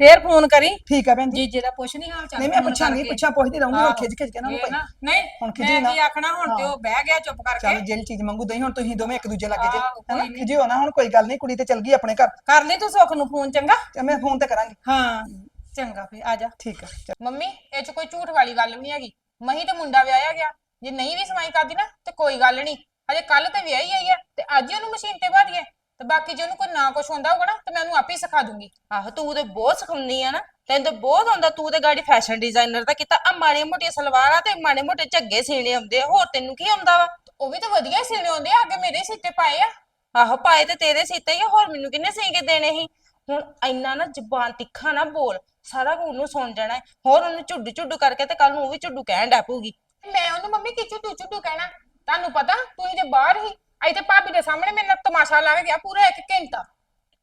ਫੇਰ ਫੋਨ ਕਰੀ। ਠੀਕ ਆ ਭੈਣ ਜੀ। ਜੀਜੇ ਦਾ ਪੁੱਛ ਨਹੀਂ ਹਾਲ ਚਾਲ ਨਹੀਂ ਮੈਂ ਪੁੱਛਾਂਗੀ ਕਰਕੇ। ਪੁੱਛਾਂ ਪੁੱਛਦੀ ਰਹੂੰਗੀ ਹੁਣ। ਖਿੱਚ ਖਿੱਚ ਕੇ ਨਾ ਭਾਈ ਨਹੀਂ ਹੁਣ ਮੈਂ ਨਾ। ਕੀ ਆਖਣਾ ਹੁਣ ਤੇ ਉਹ ਬਹਿ ਗਿਆ ਚੁੱਪ ਚੱਲ ਕਰਕੇ ਜਿਹੜੀ ਚੀਜ਼ ਮੰਗੂ ਦਈ ਹੁਣ ਤੁਸੀਂ ਦੋਵੇਂ ਇੱਕ ਦੂਜੇ ਲੱਗੇ ਜੇ। ਹੈਨਾ। ਖਿਜਿਓ ਨਾ ਹੁਣ ਕੋਈ ਗੱਲ ਨਹੀਂ ਕੁੜੀ ਤੇ ਚਲ ਗਈ ਆਪਣੇ ਘਰ। ਕਰ ਲਈ ਤੂੰ ਸੁੱਖ ਨੂੰ ਫੋਨ ਚੰਗਾ? ਤੇ ਮੈਂ ਫੋਨ ਤੇ ਕਰਾਂਗੀ। ਹਾਂ ਚੰਗਾ ਫੇ ਆ ਜਾ। ਠੀਕ ਆ ਚੱਲ। ਮੰਮੀ ਇਹ ਚ ਕੋਈ ਝੂਠ ਵਾਲੀ ਗੱਲ ਨਹੀਂ ਹੈਗੀ। ਮਹੀ ਤੇ ਮੁੰਡਾ ਵਿਆਹਿਆ ਗਿਆ। ਜੇ ਨਹੀਂ ਵੀ ਸਮਾਈ ਕਰਦੀ ਨਾ ਤੇ ਕੋਈ ਗੱਲ ਨਹੀਂ ਹਜੇ ਕੱਲ ਤੇ ਵਿਆਹੀ ਆਈ ਹੈ ਤੇ ਅੱਜ ਹੀ ਉਹਨੂੰ ਮਸ਼ੀਨ ਤੇ ਦਈਏ। ਤੇ ਬਾਕੀ ਜੇ ਉਹਨੂੰ ਕੋਈ ਨਾ ਕੁਛ ਹੁੰਦਾ ਹੋਊਗਾ ਨਾ ਤੇ ਮੈਂ ਉਹਨੂੰ ਆਪੇ ਹੀ ਸਿਖਾ ਦੂੰਗੀ। ਆਹੋ ਤੂੰ ਤੇ ਬਹੁਤ ਸਿਖਾਉਂਦੀ ਆ ਨਾ। ਤੈਨੂੰ ਤੇ ਬਹੁਤ ਆਉਂਦਾ ਤੂੰ ਤੇ ਗਾੜੀ ਫੈਸ਼ਨ ਡਿਜ਼ਾਈਨਰ ਦਾ ਕੀਤਾ। ਆ ਮਾੜੇ ਮੋਟੇ ਸਲਵਾਰਾਂ ਤੇ ਮਾੜੇ ਮੋਟੇ ਝੱਗੇ ਸੀਣੇ ਆਉਂਦੇ ਆ ਹੋਰ ਤੈਨੂੰ ਕੀ ਆਉਂਦਾ ਵਾ? ਉਹ ਵੀ ਤਾਂ ਵਧੀਆ ਸਿਣੇ ਆਉਂਦੇ ਆ ਅੱਗੇ ਮੇਰੇ ਸਿੱਤੇ ਪਾਏ ਆ। ਆਹੋ ਪਾਏ ਤੇ ਤੇਰੇ ਸੀਤੇ ਹੀ ਆ, ਹੋਰ ਮੈਨੂੰ ਕਿੰਨੇ ਸੀ ਕੇ ਦੇਣੇ ਸੀ? ਹੁਣ ਇੰਨਾ ਨਾ ਜ਼ਬਾਨ ਤਿੱਖਾ ਨਾ ਬੋਲ ਸਾਰਾ ਕੁਝ ਉਹਨੂੰ ਸੁਣ ਜਾਣਾ ਹੈ। ਹੋਰ ਉਹਨੂੰ ਝੁੱਡੂ ਝੁੱਡੂ ਕਰਕੇ ਤੇ ਕੱਲ ਨੂੰ ਉਹ ਵੀ ਝੁੱਡੂ ਕਹਿਣ ਡੈ ਪਊਗੀ। ਮੈਂ ਉਹਨੂੰ ਮੰਮੀ ਕਿ ਝੁੱਟੂ ਝੁੱਟੂ ਕਹਿਣਾ। ਤੁਹਾਨੂੰ ਪਤਾ ਤੁਸੀਂ ਤੇ ਬਾਹਰ ਹੀ ਇੱਥੇ ਭਾਬੀ ਦੇ ਸਾਹਮਣੇ ਮੇਰੇ ਨਾਲ ਤਮਾਸ਼ਾ ਲਾ ਕੇ ਗਿਆ ਪੂਰਾ ਇੱਕ ਘੰਟਾ।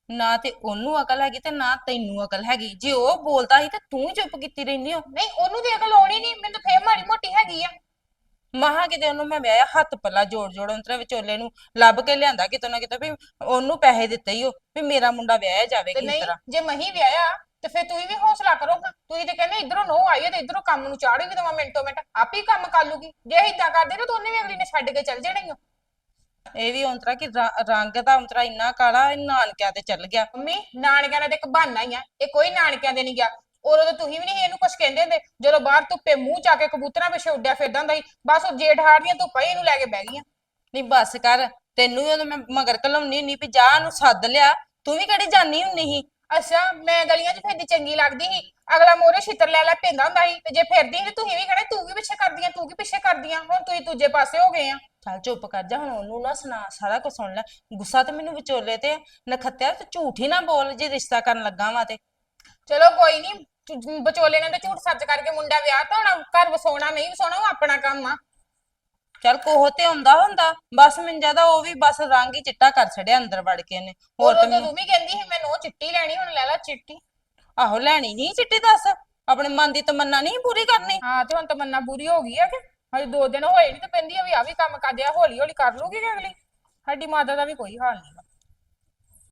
ਨਾ ਤੇ ਉਹਨੂੰ ਅਕਲ ਹੈਗੀ ਤੇ ਨਾ ਤੈਨੂੰ ਅਕਲ ਹੈਗੀ। ਜੇ ਉਹ ਬੋਲਦਾ ਸੀ ਤੇ ਤੂੰ ਚੁੱਪ ਕੀਤੀ ਰਹਿੰਦੀ ਹੋ। ਨਹੀਂ ਉਹਨੂੰ ਤੇ ਅਕਲ ਆਉਣੀ ਨਹੀਂ ਮੈਨੂੰ ਤਾਂ ਫੇਰ ਮਾੜੀ ਮੋਟੀ ਹੈਗੀ ਆ। ਮਹਾ ਕਿਤੇ ਉਹਨੂੰ ਮੈਂ ਵਿਆਹਿਆ ਹੱਥ ਪੱਲਾ ਜੋੜ ਜੋੜ ਅੰਤਰੇ ਵਿਚੋਲੇ ਨੂੰ ਲੱਭ ਕੇ ਲਿਆਂਦਾ ਕਿਤੋਂ ਨਾ ਕਿਤੋਂ ਵੀ ਉਹਨੂੰ ਪੈਸੇ ਦਿੱਤੇ ਹੀ ਉਹ ਵੀ ਮੇਰਾ ਮੁੰਡਾ ਵਿਆਹਿਆ ਜਾਵੇ ਤੇ ਕਿਸ ਨਹੀਂ ਤਰ੍ਹਾਂ। ਜੇ ਮਹੀਂ ਵਿਆਹਿਆ ਤੇ ਫਿਰ ਤੁਸੀਂ ਵੀ ਹੌਸਲਾ ਕਰੋ ਹਾਂ ਤੁਸੀਂ ਤੇ ਕਹਿੰਦੇ ਇਧਰੋਂ ਨੋ ਆਈ ਹੈ ਤੇ ਇਧਰੋਂ ਕੰਮ ਨੂੰ ਚਾੜੂਗੀ ਤਾਂ ਮੈਂ ਮਿੰਟੋ ਮਿੰਟ ਆਪ ਹੀ ਕੰਮ ਕਰ ਲੂਗੀ। ਜੇ ਇਦਾਂ ਕਰਦੇ ਨਾ ਤਾਂ ਉਹਨੇ ਵੀ ਅਗਲੀ ਨੇ ਛੱਡ ਕੇ ਚੱਲ ਜਾਣਾ ਹੀ ਇਹ ਵੀ ਅੰਤਰਾ ਕਿ ਰ- ਰੰਗ ਦਾ ਅੰਤਰਾ ਇੰਨਾ ਕਾਲਾ ਇਹ ਨਾਨਕਿਆਂ ਤੇ ਚੱਲ ਗਿਆ। ਮੰਮੀ ਨਾਨਕਿਆਂ ਦਾ ਤੇ ਇੱਕ ਬਹਾਨਾ ਹੀ ਆ। ਇਹ ਕੋਈ ਨਾਨਕਿਆਂ ਦੇ ਨਹੀਂ ਗਿਆ। ਉਦੋਂ ਤਾਂ ਤੁਸੀਂ ਵੀ ਨਹੀਂ ਇਹਨੂੰ ਕੁਝ ਕਹਿੰਦੇ ਹੁੰਦੇ। ਜਦੋਂ ਬਾਹਰ ਧੁੱਪੇ ਮੂੰਹ ਚਾ ਕੇ ਕਬੂਤਰਾਂ ਪਿੱਛੇ ਉੱਡਿਆ ਫਿਰਦਾ ਹੁੰਦਾ ਸੀ ਬਸ ਉਹ ਜੇਠ ਹਾਰ ਦੀਆਂ ਧੁੱਪਾਂ ਹੀ ਇਹਨੂੰ ਲੈ ਕੇ ਬਹਿ ਗਈਆਂ। ਨਹੀਂ ਬਸ ਕਰ। ਤੈਨੂੰ ਵੀ ਉਹਨੂੰ ਮੈਂ ਮਗਰ ਘਲਾਉਣੀ ਨਹੀਂ ਵੀ ਜਾ ਉਹਨੂੰ ਸੱਦ ਲਿਆ। ਤੂੰ ਵੀ ਕਿਹੜੀ ਜਾਨੀ ਹੁੰਨੀ ਸੀ? ਅੱਛਾ ਮੈਂ ਗਲੀਆਂ 'ਚ ਫਿਰਦੀ ਚੰਗੀ ਲੱਗਦੀ ਸੀ। ਅਗਲਾ ਮੋਰੇ ਛਿੱਤਰ ਲੈ ਲੈ ਪੈਂਦਾ ਹੁੰਦਾ ਸੀ। ਤੇ ਜੇ ਫਿਰਦੀ ਸੀ ਤੇ ਤੁਸੀਂ ਵੀ ਕਹਣਾ ਤੂੰ ਕੀ ਪਿੱਛੇ ਕਰਦੀਆਂ ਤੂੰ ਕੀ ਪਿੱਛੇ ਕਰਦੀਆਂ ਹੁਣ ਤੁਸੀਂ ਦੂਜੇ ਪਾਸੇ ਹੋ ਗਏ ਆ। ਚੱਲ ਚੁੱਪ ਕਰ ਜਾ ਹੁਣ ਉਹਨੂੰ ਨਾ ਸੁਣਾ ਸਾਰਾ ਕੁਝ ਸੁਣ ਲੈ। ਗੁੱਸਾ ਤੇ ਮੈਨੂੰ ਵਿਚੋਲੇ ਤੇ ਨਖੱਤਿਆ ਤੇ ਝੂਠ ਹੀ ਨਾ ਬੋਲ ਜੇ ਰਿਸ਼ਤਾ ਕਰਨ ਲੱਗਾ ਵਾ ਤੇ। ਚਲੋ ਕੋਈ ਨਹੀਂ ਵਿਚੋਲੇ ਨੇ ਤਾਂ ਝੂਠ ਸੱਚ ਕਰਕੇ ਮੁੰਡਾ ਵਿਆਹ ਤਾਂ ਹੋਣਾ ਘਰ ਵਸਾਉਣਾ ਨਹੀਂ ਵਸਾਉਣਾ ਉਹ ਆਪਣਾ ਕੰਮ ਆ। ਚੱਲ ਕੋਹ ਤੇ ਹੁੰਦਾ ਹੁੰਦਾ ਬਸ ਮੈਨੂੰ ਜ਼ਿਆਦਾ ਉਹ ਵੀ ਬਸ ਰੰਗ ਹੀ ਚਿੱਟਾ ਕਰ ਛੜਿਆ ਅੰਦਰ ਵੜ ਕੇ ਇਹਨੇ। ਹੋਰ ਉਦੋਂ ਤੇ ਤਾਂ ਮੈਨੂੰ ਵੀ ਕਹਿੰਦੀ ਸੀ ਮੈਨੂੰ ਉਹ ਚਿੱਟੀ ਲੈਣੀ ਹੁਣ ਲੈ ਲੈ ਚਿੱਟੀ। ਆਹੋ ਲੈਣੀ ਨਹੀਂ ਚਿੱਟੀ ਦੱਸ। ਆਪਣੇ ਮਨ ਦੀ ਤਮੰਨਾ ਨਹੀਂ ਪੂਰੀ ਕਰਨੀ। ਹਾਂ ਤੇ ਹੁਣ ਤਮੰਨਾ ਪੂਰੀ ਹੋ ਗਈ ਆ ਕਿ? ਹਜੇ ਦੋ ਦਿਨ ਹੋਏ ਨਹੀਂ ਤੇ ਪੈਂਦੀ ਆ ਵੀ ਆ ਵੀ ਕੰਮ ਕਰਦੇ ਆ ਹੌਲੀ ਹੌਲੀ ਕਰ ਲੂਗੀ ਕਿ ਅਗਲੀ? ਸਾਡੀ ਮਾਤਾ ਦਾ ਵੀ ਕੋਈ ਹਾਲ ਨਹੀਂ